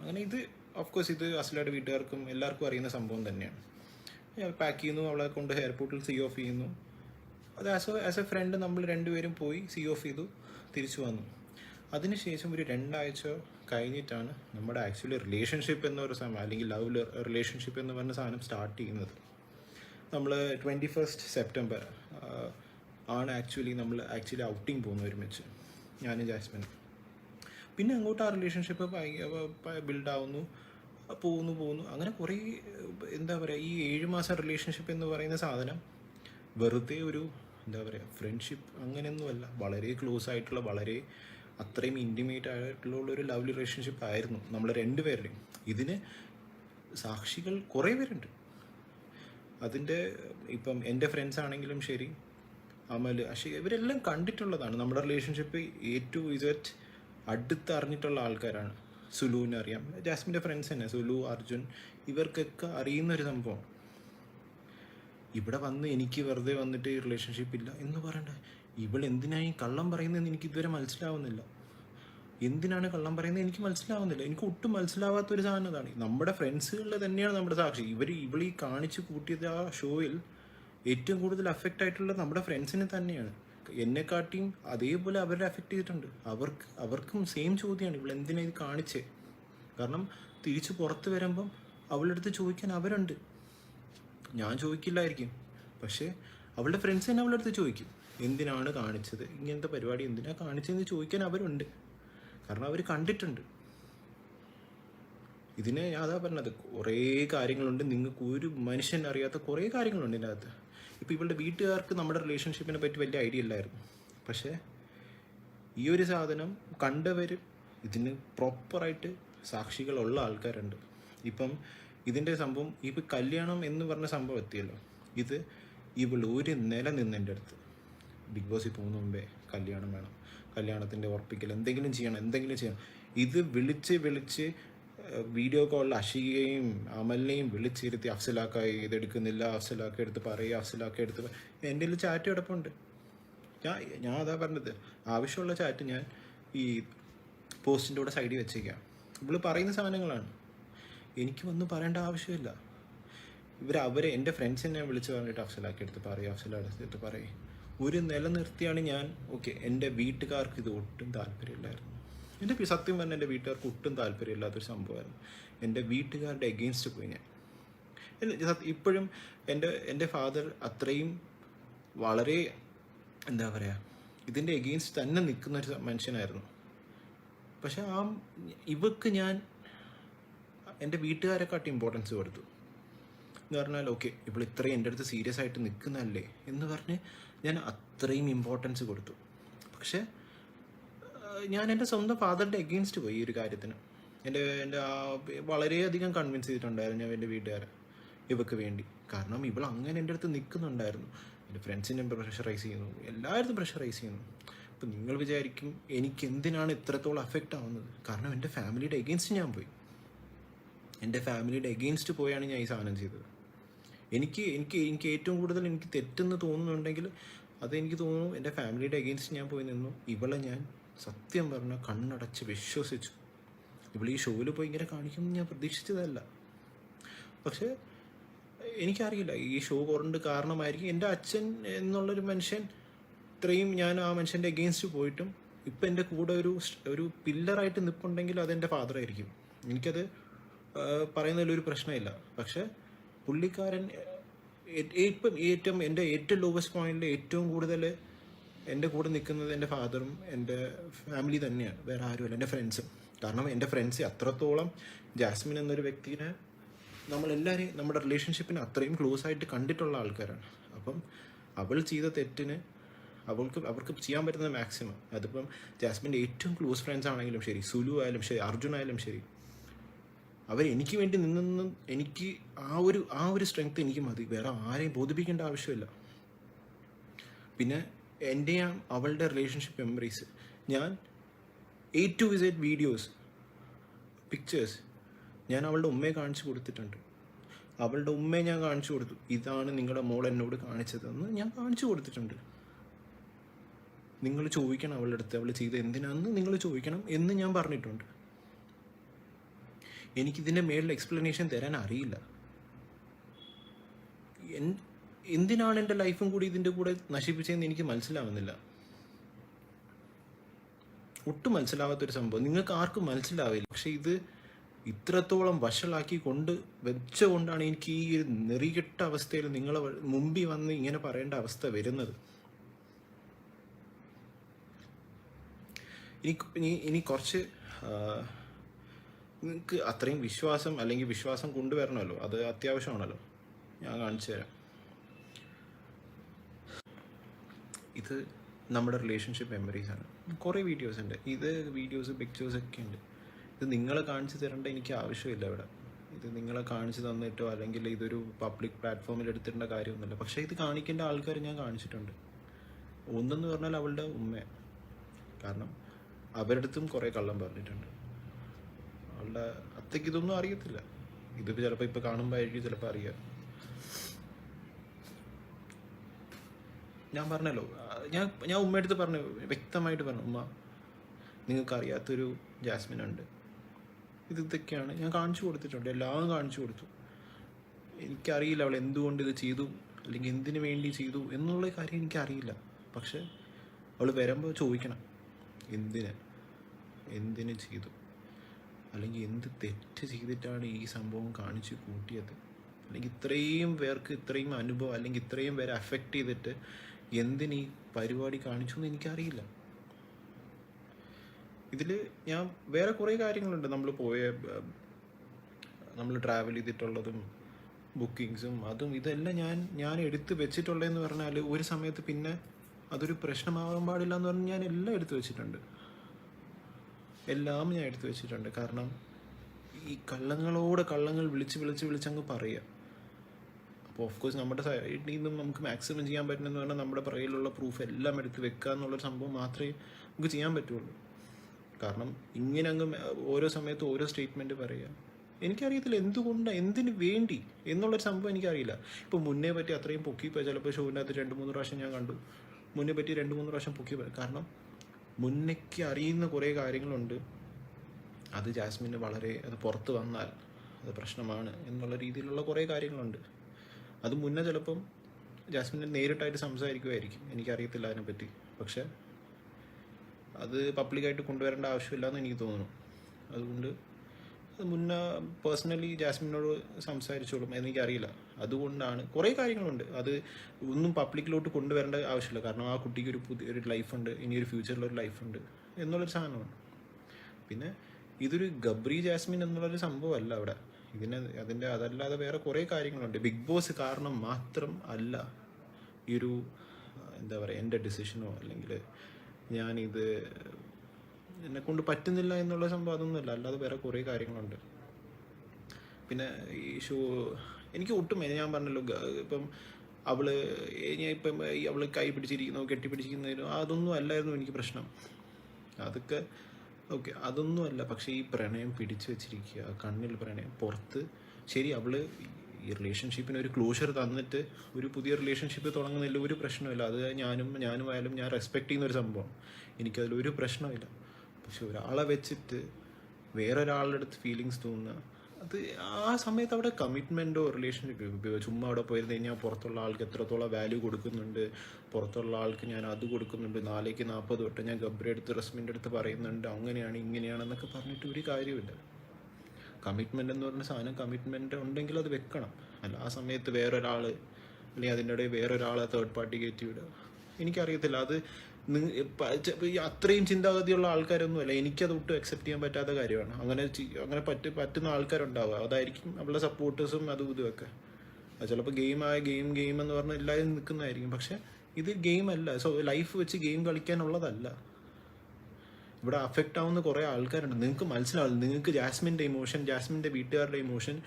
അങ്ങനെ ഇത് ഓഫ് കോഴ്സ് ഇത് അസ്ലയുടെ വീട്ടുകാർക്കും എല്ലാവർക്കും അറിയുന്ന സംഭവം തന്നെയാണ്. പാക്ക് ചെയ്യുന്നു അവളെ കൊണ്ട് എയർപോർട്ടിൽ സി ഓഫ് ചെയ്യുന്നു. അത് ആസ് ആസ് എ ഫ്രണ്ട് നമ്മൾ രണ്ടുപേരും പോയി സി ഓഫ് ചെയ്തു തിരിച്ചു വന്നു. അതിനുശേഷം ഒരു രണ്ടാഴ്ച കഴിഞ്ഞിട്ടാണ് നമ്മുടെ ആക്ച്വലി റിലേഷൻഷിപ്പ് എന്നൊരു സമയം അല്ലെങ്കിൽ ലവ് റിലേഷൻഷിപ്പ് എന്ന് പറഞ്ഞ സാധനം സ്റ്റാർട്ട് ചെയ്യുന്നത്. നമ്മൾ ട്വന്റി ഫസ്റ്റ് സെപ്റ്റംബർ ആണ് ആക്ച്വലി നമ്മൾ ആക്ച്വലി ഔട്ടിങ് പോകുന്ന ഒരുമിച്ച് ഞാനും ജാസ്മിനും. പിന്നെ അങ്ങോട്ട് ആ റിലേഷൻഷിപ്പ് ബിൽഡാവുന്നു പോകുന്നു പോകുന്നു. അങ്ങനെ കുറേ എന്താ പറയുക ഈ ഏഴ് മാസം റിലേഷൻഷിപ്പ് എന്ന് പറയുന്ന സാധനം വെറുതെ ഒരു എന്താ പറയുക ഫ്രണ്ട്ഷിപ്പ് അങ്ങനെയൊന്നുമല്ല. വളരെ ക്ലോസ് ആയിട്ടുള്ള വളരെ അത്രയും ഇന്റിമേറ്റ് ആയിട്ടുള്ള ഒരു ലവ്ലി റിലേഷൻഷിപ്പ് ആയിരുന്നു നമ്മൾ രണ്ടുപേരുടെയും. ഇതിന് സാക്ഷികൾ കുറേ പേരുണ്ട്. അതിന്റെ ഇപ്പം എന്റെ ഫ്രണ്ട്സ് ആണെങ്കിലും ശരി അമൽ അഷി ഇവരെല്ലാം കണ്ടിട്ടുള്ളതാണ്. നമ്മുടെ റിലേഷൻഷിപ്പ് എ ടു ഇസറ്റ് അടുത്ത് അറിഞ്ഞിട്ടുള്ള ആൾക്കാരാണ്. സുലുവിനെ അറിയാം. ജാസ്മിന്റെ ഫ്രണ്ട്സ് തന്നെ സുലു അർജുൻ ഇവർക്കൊക്കെ അറിയുന്ന ഒരു സംഭവം ഇവിടെ വന്ന് എനിക്ക് വെറുതെ വന്നിട്ട് ഈ റിലേഷൻഷിപ്പ് ഇല്ല എന്ന് പറയണ്ട. ഇവൾ എന്തിനായി കള്ളം പറയുന്നതെന്ന് എനിക്ക് ഇതുവരെ മനസ്സിലാവുന്നില്ല. എന്തിനാണ് കള്ളം പറയുന്നത് എനിക്ക് മനസ്സിലാവുന്നില്ല. എനിക്ക് ഒട്ടും മനസ്സിലാവാത്ത ഒരു സാധനം അതാണ്. നമ്മുടെ ഫ്രണ്ട്സുകളിൽ തന്നെയാണ് നമ്മുടെ സാക്ഷി. ഇവർ ഇവൾ ഈ കാണിച്ച് കൂട്ടിയത് ആ ഷോയിൽ ഏറ്റവും കൂടുതൽ അഫക്റ്റ് ആയിട്ടുള്ളത് നമ്മുടെ ഫ്രണ്ട്സിനെ തന്നെയാണ്. എന്നെക്കാട്ടിയും അതേപോലെ അവരെ അഫക്റ്റ് ചെയ്തിട്ടുണ്ട്. അവർക്ക് അവർക്കും സെയിം ചോദ്യമാണ്. ഇവൾ എന്തിനാ ഇത് കാണിച്ചേ? കാരണം തിരിച്ച് പുറത്ത് വരുമ്പം അവളുടെ ചോദിക്കാൻ അവരുണ്ട്. ഞാൻ ചോദിക്കില്ലായിരിക്കും. പക്ഷേ അവളുടെ ഫ്രണ്ട്സ് തന്നെ അവളുടെ അടുത്ത് ചോദിക്കും. എന്തിനാണ് കാണിച്ചത്? ഇങ്ങനത്തെ പരിപാടി എന്തിനാണ് കാണിച്ചതെന്ന് ചോദിക്കാൻ അവരുണ്ട്. കാരണം അവർ കണ്ടിട്ടുണ്ട്. ഇതിനെ അതാ പറഞ്ഞത്. കുറേ കാര്യങ്ങളുണ്ട്. നിങ്ങൾക്ക് ഒരു മനുഷ്യൻ അറിയാത്ത കുറേ കാര്യങ്ങളുണ്ട് ഇതിന്റെ അകത്ത് ഇപ്പോൾ ഇവളുടെ വീട്ടുകാർക്ക് നമ്മുടെ റിലേഷൻഷിപ്പിനെ പറ്റി വലിയ ഐഡിയ ഇല്ലായിരുന്നു. പക്ഷേ ഈ ഒരു സാധനം കണ്ടവർ ഇതിന് പ്രോപ്പറായിട്ട് സാക്ഷികളുള്ള ആൾക്കാരുണ്ട്. ഇപ്പം ഇതിന്റെ സംഭവം ഇപ്പം കല്യാണം എന്ന് പറഞ്ഞ സംഭവം എത്തിയല്ലോ. ഇത് ഇവൾ ഒരു നില നിന്നെന്റെ അടുത്ത്. ബിഗ് ബോസിൽ പോകുന്ന മുമ്പേ കല്യാണം വേണം. കല്യാണത്തിന്റെ ഉറപ്പിക്കൽ എന്തെങ്കിലും ചെയ്യണം എന്തെങ്കിലും ചെയ്യണം. ഇത് വിളിച്ച് വിളിച്ച് വീഡിയോ കോളിൽ അഷികയും അമലിനെയും വിളിച്ചിരുത്തി അഫ്സലാക്കായി ഇതെടുക്കുന്നില്ല അഫ്സലാക്ക എടുത്ത് പറയുക അഫ്സലാക്ക എടുത്ത് എന്റെ കയ്യിൽ ചാറ്റ് കിടപ്പുണ്ട്. ഞാൻ ഞാൻ അതാ പറഞ്ഞത്. ആവശ്യമുള്ള ചാറ്റ് ഞാൻ ഈ പോസ്റ്റിന്റെ കൂടെ സൈഡിൽ വെച്ചേക്കാം. ഇവൾ പറയുന്ന സാധനങ്ങളാണ്. എനിക്ക് ഒന്നും പറയേണ്ട ആവശ്യമില്ല. ഇവർ അവരെ എന്റെ ഫ്രണ്ട്സിനെ വിളിച്ച് പറഞ്ഞിട്ട് അഫ്സലാക്കി എടുത്ത് പറയും അഫ്സലാക്കി എടുത്ത് പറയും. ഒരു നിലനിർത്തിയാണ് ഞാൻ ഓക്കെ എന്റെ വീട്ടുകാർക്ക് ഇത് ഒട്ടും താല്പര്യമില്ലായിരുന്നു. എന്റെ സത്യം പറഞ്ഞാൽ എന്റെ വീട്ടുകാർക്ക് ഒട്ടും താല്പര്യമില്ലാത്തൊരു സംഭവമായിരുന്നു. എന്റെ വീട്ടുകാരുടെ എഗെയിൻസ്റ്റ് പോയി ഞാൻ. ഇപ്പോഴും എന്റെ എന്റെ ഫാദർ അത്രയും വളരെ എന്താ പറയുക ഇതിന്റെ എഗെയിൻസ്റ്റ് തന്നെ നിൽക്കുന്ന ഒരു മനുഷ്യനായിരുന്നു. പക്ഷെ ആ ഇവക്ക് ഞാൻ എന്റെ വീട്ടുകാരെക്കാട്ടി ഇമ്പോർട്ടൻസ് കൊടുത്തു. എന്ന് പറഞ്ഞാൽ ഓക്കെ ഇപ്പോൾ ഇത്രയും എന്റെ അടുത്ത് സീരിയസ് ആയിട്ട് നിൽക്കുന്നതല്ലേ? എന്ന് പറഞ്ഞ് ഞാൻ അത്രയും ഇമ്പോർട്ടൻസ് കൊടുത്തു. പക്ഷേ ഞാൻ എന്റെ സ്വന്തം ഫാദറിന്റെ എഗെയിൻസ്റ്റ് പോയി ഈ ഒരു കാര്യത്തിന്. എന്റെ എന്റെ ആ വളരെയധികം കൺവിൻസ് ചെയ്തിട്ടുണ്ടായിരുന്നു ഞാൻ എന്റെ വീട്ടുകാരെ ഇവക്ക് വേണ്ടി. കാരണം ഇവൾ അങ്ങനെ എന്റെ അടുത്ത് നിൽക്കുന്നുണ്ടായിരുന്നു. എന്റെ ഫ്രണ്ട്സിനെ പ്രഷറൈസ് ചെയ്യുന്നു. എല്ലായിടത്തും പ്രഷറൈസ് ചെയ്യുന്നു. അപ്പം നിങ്ങൾ വിചാരിക്കും എനിക്ക് എന്തിനാണ് ഇത്രത്തോളം അഫക്റ്റ് ആവുന്നത്? കാരണം എന്റെ ഫാമിലിയുടെ എഗെയിൻസ്റ്റ് ഞാൻ പോയി. എന്റെ ഫാമിലിയുടെ എഗെയിൻസ്റ്റ് പോയാണ് ഞാൻ ഈ സാധനം ചെയ്തത്. എനിക്ക് എനിക്ക് എനിക്ക് ഏറ്റവും കൂടുതൽ എനിക്ക് തെറ്റെന്ന് തോന്നുന്നുണ്ടെങ്കിൽ അതെനിക്ക് തോന്നുന്നു എന്റെ ഫാമിലിയുടെ എഗെയിൻസ്റ്റ് ഞാൻ പോയി നിന്നു. ഇവളെ ഞാൻ സത്യം പറഞ്ഞാൽ കണ്ണടച്ച് വിശ്വസിച്ചു. ഇവൾ ഈ ഷോയിൽ പോയി ഇങ്ങനെ കാണിക്കുമെന്ന് ഞാൻ പ്രതീക്ഷിച്ചതല്ല. പക്ഷേ എനിക്കറിയില്ല. ഈ ഷോ കൊണ്ട് കാരണമായിരിക്കും. എന്റെ അച്ഛൻ എന്നുള്ളൊരു മനുഷ്യൻ ഇത്രയും ഞാൻ ആ മനുഷ്യന്റെ എഗെയിൻസ്റ്റ് പോയിട്ടും ഇപ്പം എന്റെ കൂടെ ഒരു ഒരു പില്ലറായിട്ട് നിൽപ്പുണ്ടെങ്കിൽ അതെന്റെ ഫാദർ ആയിരിക്കും. എനിക്കത് പറയുന്നതിൽ ഒരു പ്രശ്നമില്ല. പക്ഷെ പുള്ളിക്കാരൻ ഇപ്പം ഏറ്റവും എന്റെ ഏറ്റവും ലോവസ്റ്റ് പോയിന്റിൽ ഏറ്റവും കൂടുതൽ എന്റെ കൂടെ നിൽക്കുന്നത് എന്റെ ഫാദറും എന്റെ ഫാമിലി തന്നെയാണ്. വേറെ ആരുമല്ല. എന്റെ ഫ്രണ്ട്സും കാരണം എന്റെ ഫ്രണ്ട്സ് അത്രത്തോളം ജാസ്മിൻ എന്നൊരു വ്യക്തിനെ നമ്മളെല്ലാവരെയും നമ്മുടെ റിലേഷൻഷിപ്പിന് അത്രയും ക്ലോസ് ആയിട്ട് കണ്ടിട്ടുള്ള ആൾക്കാരാണ്. അപ്പം അവൾ ചെയ്ത തെറ്റിന് അവൾക്ക് അവർക്ക് ചെയ്യാൻ പറ്റുന്ന മാക്സിമം അതിപ്പം ജാസ്മിന്റെ ഏറ്റവും ക്ലോസ് ഫ്രണ്ട്സ് ആണെങ്കിലും ശരി സുലു ആയാലും ശരി അർജുൻ ആയാലും ശരി അവർ എനിക്ക് വേണ്ടി നിന്നെന്നും എനിക്ക് ആ ഒരു ആ ഒരു സ്ട്രെങ്ത് എനിക്ക് മതി. വേറെ ആരെയും ബോധിപ്പിക്കേണ്ട ആവശ്യമില്ല. പിന്നെ എന്റെയും അവളുടെ റിലേഷൻഷിപ്പ് മെമ്മറീസ് ഞാൻ A to visit videos pictures ഞാൻ അവളുടെ ഉമ്മയെ കാണിച്ചു കൊടുത്തിട്ടുണ്ട്. അവളുടെ ഉമ്മയെ ഞാൻ കാണിച്ചു കൊടുത്തു. ഇതാണ് നിങ്ങളുടെ മോൾ എന്നോട് കാണിച്ചതെന്ന് ഞാൻ കാണിച്ചു കൊടുത്തിട്ടുണ്ട്. നിങ്ങൾ ചോദിക്കണം അവളുടെ അടുത്ത്. അവൾ ചെയ്ത് എന്തിനാണെന്ന് നിങ്ങൾ ചോദിക്കണം എന്ന് ഞാൻ പറഞ്ഞിട്ടുണ്ട്. എനിക്കിതിന്റെ മേളിൽ എക്സ്പ്ലനേഷൻ തരാൻ അറിയില്ല. എന്തിനാണ് എന്റെ ലൈഫും കൂടി ഇതിന്റെ കൂടെ നശിപ്പിച്ചതെന്ന് എനിക്ക് മനസ്സിലാവുന്നില്ല. ഒട്ടും മനസ്സിലാവാത്തൊരു സംഭവം. നിങ്ങൾക്ക് ആർക്കും മനസ്സിലാവില്ല. പക്ഷെ ഇത് ഇത്രത്തോളം വഷളാക്കി കൊണ്ട് വെച്ചുകൊണ്ടാണ് എനിക്ക് ഈ ഒരു നെറികെട്ട അവസ്ഥയിൽ നിങ്ങളെ മുമ്പിൽ വന്ന് ഇങ്ങനെ പറയേണ്ട അവസ്ഥ വരുന്നത്. ഇനി ഇനി കുറച്ച് നിങ്ങൾക്ക് അത്രയും വിശ്വാസം അല്ലെങ്കിൽ വിശ്വാസം കൊണ്ടുവരണമല്ലോ. അത് അത്യാവശ്യമാണല്ലോ. ഞാൻ കാണിച്ചു തരാം. ഇത് നമ്മുടെ റിലേഷൻഷിപ്പ് മെമ്മറീസ് ആണ്. കുറേ വീഡിയോസ് ഉണ്ട്. ഇത് വീഡിയോസ് പിക്ചേഴ്സ് ഒക്കെ ഉണ്ട്. ഇത് നിങ്ങളെ കാണിച്ചു തരേണ്ട എനിക്ക് ആവശ്യമില്ല ഇവിടെ. ഇത് നിങ്ങളെ കാണിച്ചു തന്നിട്ടോ അല്ലെങ്കിൽ ഇതൊരു പബ്ലിക് പ്ലാറ്റ്ഫോമിൽ എടുത്തിടേണ്ട കാര്യമൊന്നുമില്ല. പക്ഷേ ഇത് കാണിക്കേണ്ട ആൾക്കാർ ഞാൻ കാണിച്ചിട്ടുണ്ട്. ഒന്നെന്ന് പറഞ്ഞാൽ അവളുടെ ഉമ്മ കാരണം അവരുടെ അടുത്തും കുറേ കള്ളം പറഞ്ഞിട്ടുണ്ട്. അവളുടെ അത്തയ്ക്ക് ഇതൊന്നും അറിയത്തില്ല. ഇത് ചിലപ്പോൾ ഇപ്പോൾ കാണുമ്പോൾ ആയിരിക്കും ചിലപ്പോൾ അറിയാം. ഞാൻ പറഞ്ഞല്ലോ ഞാൻ ഞാൻ ഉമ്മയടുത്ത് പറഞ്ഞു വ്യക്തമായിട്ട് പറഞ്ഞു ഉമ്മ നിങ്ങൾക്ക് അറിയാത്തൊരു ജാസ്മിൻ ഉണ്ട്. ഇത് ഇതൊക്കെയാണ് ഞാൻ കാണിച്ചു കൊടുത്തിട്ടുണ്ട് എല്ലാം കാണിച്ചു കൊടുത്തു. എനിക്കറിയില്ല അവൾ എന്തുകൊണ്ട് ഇത് ചെയ്തു അല്ലെങ്കിൽ എന്തിനു വേണ്ടി ചെയ്തു എന്നുള്ള കാര്യം എനിക്കറിയില്ല. പക്ഷെ അവൾ വരുമ്പോൾ ചോദിക്കണം എന്തിന് എന്തിന് ചെയ്തു? അല്ലെങ്കിൽ എന്ത് തെറ്റ് ചെയ്തിട്ടാണ് ഈ സംഭവം കാണിച്ചു കൂട്ടിയത്? അല്ലെങ്കിൽ ഇത്രയും പേർക്ക് ഇത്രയും അനുഭവം അല്ലെങ്കിൽ ഇത്രയും പേരെ അഫക്റ്റ് ചെയ്തിട്ട് എന്തിന് ഈ പരിപാടി കാണിച്ചു എന്ന് എനിക്കറിയില്ല. ഇതിൽ ഞാൻ വേറെ കുറേ കാര്യങ്ങളുണ്ട്. നമ്മൾ പോയ നമ്മൾ ട്രാവൽ ചെയ്തിട്ടുള്ളതും ബുക്കിങ്സും അതും ഇതെല്ലാം ഞാൻ ഞാൻ എടുത്ത് വെച്ചിട്ടുള്ളതെന്ന് പറഞ്ഞാൽ ഒരു സമയത്ത് പിന്നെ അതൊരു പ്രശ്നമാകാൻ പാടില്ല എന്ന് പറഞ്ഞ് ഞാൻ എല്ലാം എടുത്തു വെച്ചിട്ടുണ്ട്. എല്ലാം ഞാൻ എടുത്തു വെച്ചിട്ടുണ്ട്. കാരണം ഈ കള്ളങ്ങളോട് കള്ളങ്ങൾ വിളിച്ച് വിളിച്ച് വിളിച്ചങ്ങ് പറയുക. അപ്പോൾ ഓഫ് കോഴ്സ് നമ്മുടെ സൈഡിൽ നിന്നും നമുക്ക് മാക്സിമം ചെയ്യാൻ പറ്റുന്നതെന്ന് പറഞ്ഞാൽ നമ്മുടെ പുറകിലുള്ള പ്രൂഫ് എല്ലാം എടുത്ത് വെക്കുക എന്നുള്ളൊരു സംഭവം മാത്രമേ നമുക്ക് ചെയ്യാൻ പറ്റുള്ളൂ. കാരണം ഇങ്ങനെ അങ്ങ് ഓരോ സമയത്ത് ഓരോ സ്റ്റേറ്റ്മെന്റ് പറയുക. എനിക്കറിയത്തില്ല എന്തുകൊണ്ട് എന്തിനു വേണ്ടി എന്നുള്ളൊരു സംഭവം എനിക്കറിയില്ല. ഇപ്പോൾ മുന്നേ പറ്റി അത്രയും പൊക്കി ചിലപ്പോൾ ഷോവിന്റെ അകത്ത് രണ്ട് മൂന്ന് പ്രാവശ്യം ഞാൻ കണ്ടു. മുന്നേ പറ്റി രണ്ട് മൂന്ന് പ്രാവശ്യം പൊക്കി കാരണം മുന്നേക്ക് അറിയുന്ന കുറേ കാര്യങ്ങളുണ്ട്. അത് ജാസ്മിന് വളരെ അത് പുറത്ത് വന്നാൽ അത് പ്രശ്നമാണ് എന്നുള്ള രീതിയിലുള്ള കുറേ കാര്യങ്ങളുണ്ട്. അത് മുന്നേ ചിലപ്പം ജാസ്മിനെ നേരിട്ടായിട്ട് സംസാരിക്കുമായിരിക്കും. എനിക്കറിയത്തില്ല അതിനെപ്പറ്റി. പക്ഷെ അത് പബ്ലിക്കായിട്ട് കൊണ്ടുവരേണ്ട ആവശ്യമില്ല എന്ന് എനിക്ക് തോന്നുന്നു. അതുകൊണ്ട് അത് മുന്നേ പേഴ്സണലി ജാസ്മിനോട് സംസാരിച്ചോളും. എനിക്കറിയില്ല. അതുകൊണ്ടാണ് കുറേ കാര്യങ്ങളുണ്ട്. അത് ഒന്നും പബ്ലിക്കിലോട്ട് കൊണ്ടുവരേണ്ട ആവശ്യമില്ല. കാരണം ആ കുട്ടിക്ക് ഒരു പുതിയ ഒരു ലൈഫുണ്ട് ഒരു ഫ്യൂച്ചറിലൊരു ലൈഫുണ്ട് എന്നുള്ളൊരു സാധനമാണ്. പിന്നെ ഇതൊരു ഗബ്രി ജാസ്മിൻ എന്നുള്ളൊരു സംഭവമല്ല അവിടെ. ഇതിന് അതിന്റെ അതല്ലാതെ വേറെ കുറേ കാര്യങ്ങളുണ്ട്. ബിഗ് ബോസ് കാരണം മാത്രം അല്ല ഈ ഒരു എന്താ പറയുക എന്റെ ഡിസിഷനോ അല്ലെങ്കിൽ ഞാനിത് എന്നെ കൊണ്ട് പറ്റുന്നില്ല എന്നുള്ള സംഭവം അതൊന്നുമില്ല. അല്ലാതെ വേറെ കുറേ കാര്യങ്ങളുണ്ട്. പിന്നെ ഈ ഷോ എനിക്ക് ഒട്ടും ഞാൻ പറഞ്ഞല്ലോ ഇപ്പം അവൾ ഞാൻ ഇപ്പം അവൾ കൈ പിടിച്ചിരിക്കുന്നു കെട്ടിപ്പിടിച്ചിരിക്കുന്നതിനും അതൊന്നും അല്ലായിരുന്നു എനിക്ക് പ്രശ്നം. അതൊക്കെ ഓക്കെ അതൊന്നും അല്ല. പക്ഷേ ഈ പ്രണയം പിടിച്ചു വെച്ചിരിക്കുക കണ്ണിൽ പ്രണയം പുറത്ത് ശരി അവൾ ഈ റിലേഷൻഷിപ്പിന് ഒരു ക്ലോഷർ തന്നിട്ട് ഒരു പുതിയ റിലേഷൻഷിപ്പ് തുടങ്ങുന്നതിൽ ഒരു പ്രശ്നമില്ല. അത് ഞാനും ഞാനും ആയാലും ഞാൻ റെസ്പെക്ട് ചെയ്യുന്ന ഒരു സംഭവം. എനിക്കതിൽ ഒരു പ്രശ്നമില്ല. പക്ഷെ ഒരാളെ വെച്ചിട്ട് വേറൊരാളുടെ അടുത്ത് ഫീലിങ്സ് തോന്നുക അത് ആ സമയത്ത് അവിടെ കമ്മിറ്റ്മെന്റോ റിലേഷൻഷിപ്പ് ചുമ്മാ അവിടെ പോയിരുന്നു കഴിഞ്ഞാൽ പുറത്തുള്ള ആൾക്ക് എത്രത്തോളം വാല്യൂ കൊടുക്കുന്നുണ്ട് പുറത്തുള്ള ആൾക്ക് ഞാൻ അത് കൊടുക്കുന്നുണ്ട് നാലേക്ക് നാൽപ്പത് തൊട്ട് ഞാൻ ഗബ്രി അടുത്ത് റസ്മിന്റെ അടുത്ത് പറയുന്നുണ്ട് അങ്ങനെയാണ് ഇങ്ങനെയാണെന്നൊക്കെ പറഞ്ഞിട്ട് ഒരു കാര്യമില്ല. കമ്മിറ്റ്മെന്റ് എന്ന് പറഞ്ഞ സാധനം കമ്മിറ്റ്മെന്റ് ഉണ്ടെങ്കിൽ അത് വെക്കണം. അല്ല ആ സമയത്ത് വേറൊരാൾ അല്ലെങ്കിൽ അതിന്റെ ഇടയിൽ വേറൊരാളെ തേർഡ് പാർട്ടി കയറ്റി വിടുക. എനിക്കറിയത്തില്ല അത് അത്രയും ചിന്താഗതിയുള്ള ആൾക്കാരൊന്നും അല്ല എനിക്കത് ഒട്ടും അക്സെപ്റ്റ് ചെയ്യാൻ പറ്റാത്ത കാര്യമാണ്. അങ്ങനെ അങ്ങനെ പറ്റ പറ്റുന്ന ആൾക്കാരുണ്ടാവുക. അതായിരിക്കും നമ്മളെ സപ്പോർട്ടേഴ്സും അതും ഇതുമൊക്കെ. ചിലപ്പോൾ ആയ ഗെയിം ഗെയിം എന്ന് പറഞ്ഞാൽ എല്ലാവരും നിൽക്കുന്നതായിരിക്കും പക്ഷെ ഇത് ഗെയിം അല്ല. സോ ലൈഫ് വെച്ച് ഗെയിം കളിക്കാനുള്ളതല്ല. ഇവിടെ അഫക്റ്റ് ആവുന്ന കുറേ ആൾക്കാരുണ്ട്. നിങ്ങൾക്ക് മനസ്സിലാവില്ല നിങ്ങൾക്ക് ജാസ്മിന്റെ ഇമോഷൻ ജാസ്മിന്റെ വീട്ടുകാരുടെ ഇമോഷൻ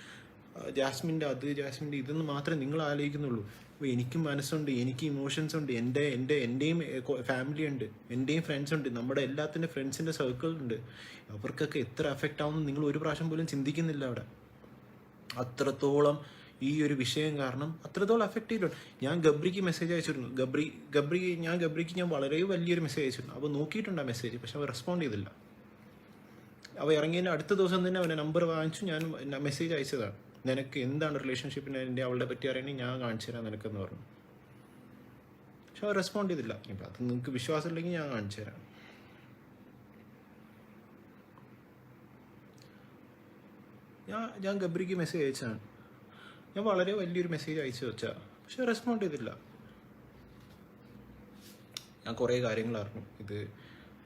ജാസ്മിന്റെ അത് ജാസ്മിന്റെ ഇതെന്ന് മാത്രമേ നിങ്ങൾ ആലോചിക്കുന്നുള്ളൂ. അപ്പോൾ എനിക്കും മനസ്സുണ്ട് എനിക്ക് ഇമോഷൻസ് ഉണ്ട് എന്റെ എന്റെ എന്റെയും ഫാമിലി ഉണ്ട് എന്റെയും ഫ്രണ്ട്സ് ഉണ്ട് നമ്മുടെ എല്ലാത്തിന്റെ ഫ്രണ്ട്സിന്റെ സർക്കിൾ ഉണ്ട്. അവർക്കൊക്കെ എത്ര എഫക്റ്റ് ആവുമെന്ന് നിങ്ങൾ ഒരു പ്രാവശ്യം പോലും ചിന്തിക്കുന്നില്ല അവിടെ. അത്രത്തോളം ഈ ഒരു വിഷയം കാരണം അത്രത്തോളം എഫക്റ്റ് ചെയ്തിട്ടുണ്ട്. ഞാൻ ഗബ്രിക്ക് മെസ്സേജ് അയച്ചിരുന്നു. ഗബ്രി ഗബ്രി ഞാൻ ഗബ്രിക്ക് ഞാൻ വളരെ വലിയൊരു മെസ്സേജ് അയച്ചിരുന്നു. അപ്പോൾ നോക്കിയിട്ടുണ്ട് ആ മെസ്സേജ് പക്ഷെ അവൻ റെസ്പോണ്ട് ചെയ്തില്ല. അവ ഇറങ്ങിയതിന്റെ അടുത്ത ദിവസം തന്നെ അവന്റെ നമ്പർ വാങ്ങിച്ചു ഞാൻ മെസ്സേജ് അയച്ചതാണ്. നിനക്ക് എന്താണ് റിലേഷൻഷിപ്പിന് എന്റെ അവളുടെ പറ്റി അറിയണമെങ്കിൽ ഞാൻ കാണിച്ചു തരാം നിനക്കെന്ന് പറഞ്ഞു. പക്ഷെ അവർ റെസ്പോണ്ട് ചെയ്തില്ല. ഇപ്പം അത് നിങ്ങൾക്ക് വിശ്വാസം ഇല്ലെങ്കിൽ ഞാൻ കാണിച്ചു തരാം. ഞാൻ ഞാൻ ഗബ്രിക്ക് മെസ്സേജ് അയച്ചാണ് ഞാൻ വളരെ വലിയൊരു മെസ്സേജ് അയച്ചു വെച്ചാ. പക്ഷെ റെസ്പോണ്ട് ചെയ്തില്ല. ഞാൻ കുറേ കാര്യങ്ങൾ അറിഞ്ഞു. ഇത്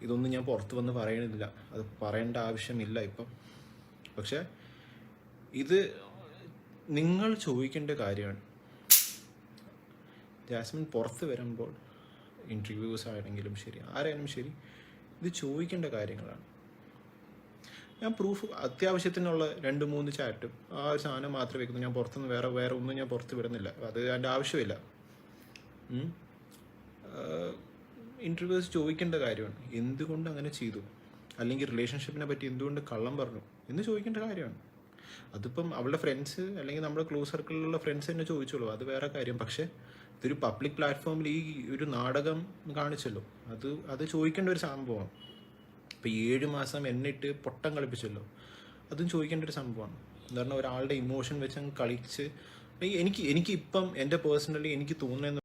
ഇതൊന്നും ഞാൻ പുറത്ത് വന്ന് പറയണില്ല. അത് പറയേണ്ട ആവശ്യമില്ല ഇപ്പം. പക്ഷെ ഇത് നിങ്ങൾ ചോദിക്കേണ്ട കാര്യമാണ്. ജാസ്മിൻ പുറത്ത് വരുമ്പോൾ ഇന്റർവ്യൂസ് ആണെങ്കിലും ശരി ആരായാലും ശരി ഇത് ചോദിക്കേണ്ട കാര്യങ്ങളാണ്. ഞാൻ പ്രൂഫ് അത്യാവശ്യത്തിനുള്ള രണ്ട് മൂന്ന് ചാറ്റും ആ ഒരു സാധനം മാത്രമേ വെക്കുന്നു ഞാൻ പുറത്തുനിന്ന് വേറെ വേറെ ഒന്നും ഞാൻ പുറത്ത് വിടുന്നില്ല. അത് അതിന്റെ ആവശ്യമില്ല. ഇന്റർവ്യൂസ് ചോദിക്കേണ്ട കാര്യമാണ്. എന്തുകൊണ്ട് അങ്ങനെ ചെയ്തു? അല്ലെങ്കിൽ റിലേഷൻഷിപ്പിനെ പറ്റി എന്തുകൊണ്ട് കള്ളം പറഞ്ഞു? എന്ന് ചോദിക്കേണ്ട കാര്യമാണ്. അതിപ്പം അവളുടെ ഫ്രണ്ട്സ് അല്ലെങ്കിൽ നമ്മുടെ ക്ലോസ് സർക്കിളിലുള്ള ഫ്രണ്ട്സ് തന്നെ ചോദിച്ചോളൂ അത് വേറെ കാര്യം. പക്ഷേ ഇതൊരു പബ്ലിക് പ്ലാറ്റ്ഫോമിൽ ഈ ഒരു നാടകം കാണിച്ചല്ലോ. അത് അത് ചോദിക്കേണ്ട ഒരു സംഭവമാണ്. ഇപ്പം ഏഴ് മാസം എന്നിട്ട് പൊട്ടം കളിപ്പിച്ചല്ലോ. അതും ചോദിക്കേണ്ട ഒരു സംഭവമാണ്. എന്ന് പറഞ്ഞാൽ ഒരാളുടെ ഇമോഷൻ വെച്ച് കളിച്ച് എനിക്ക് എനിക്ക് ഇപ്പം എന്റെ പേഴ്സണലി എനിക്ക് തോന്നുന്നത്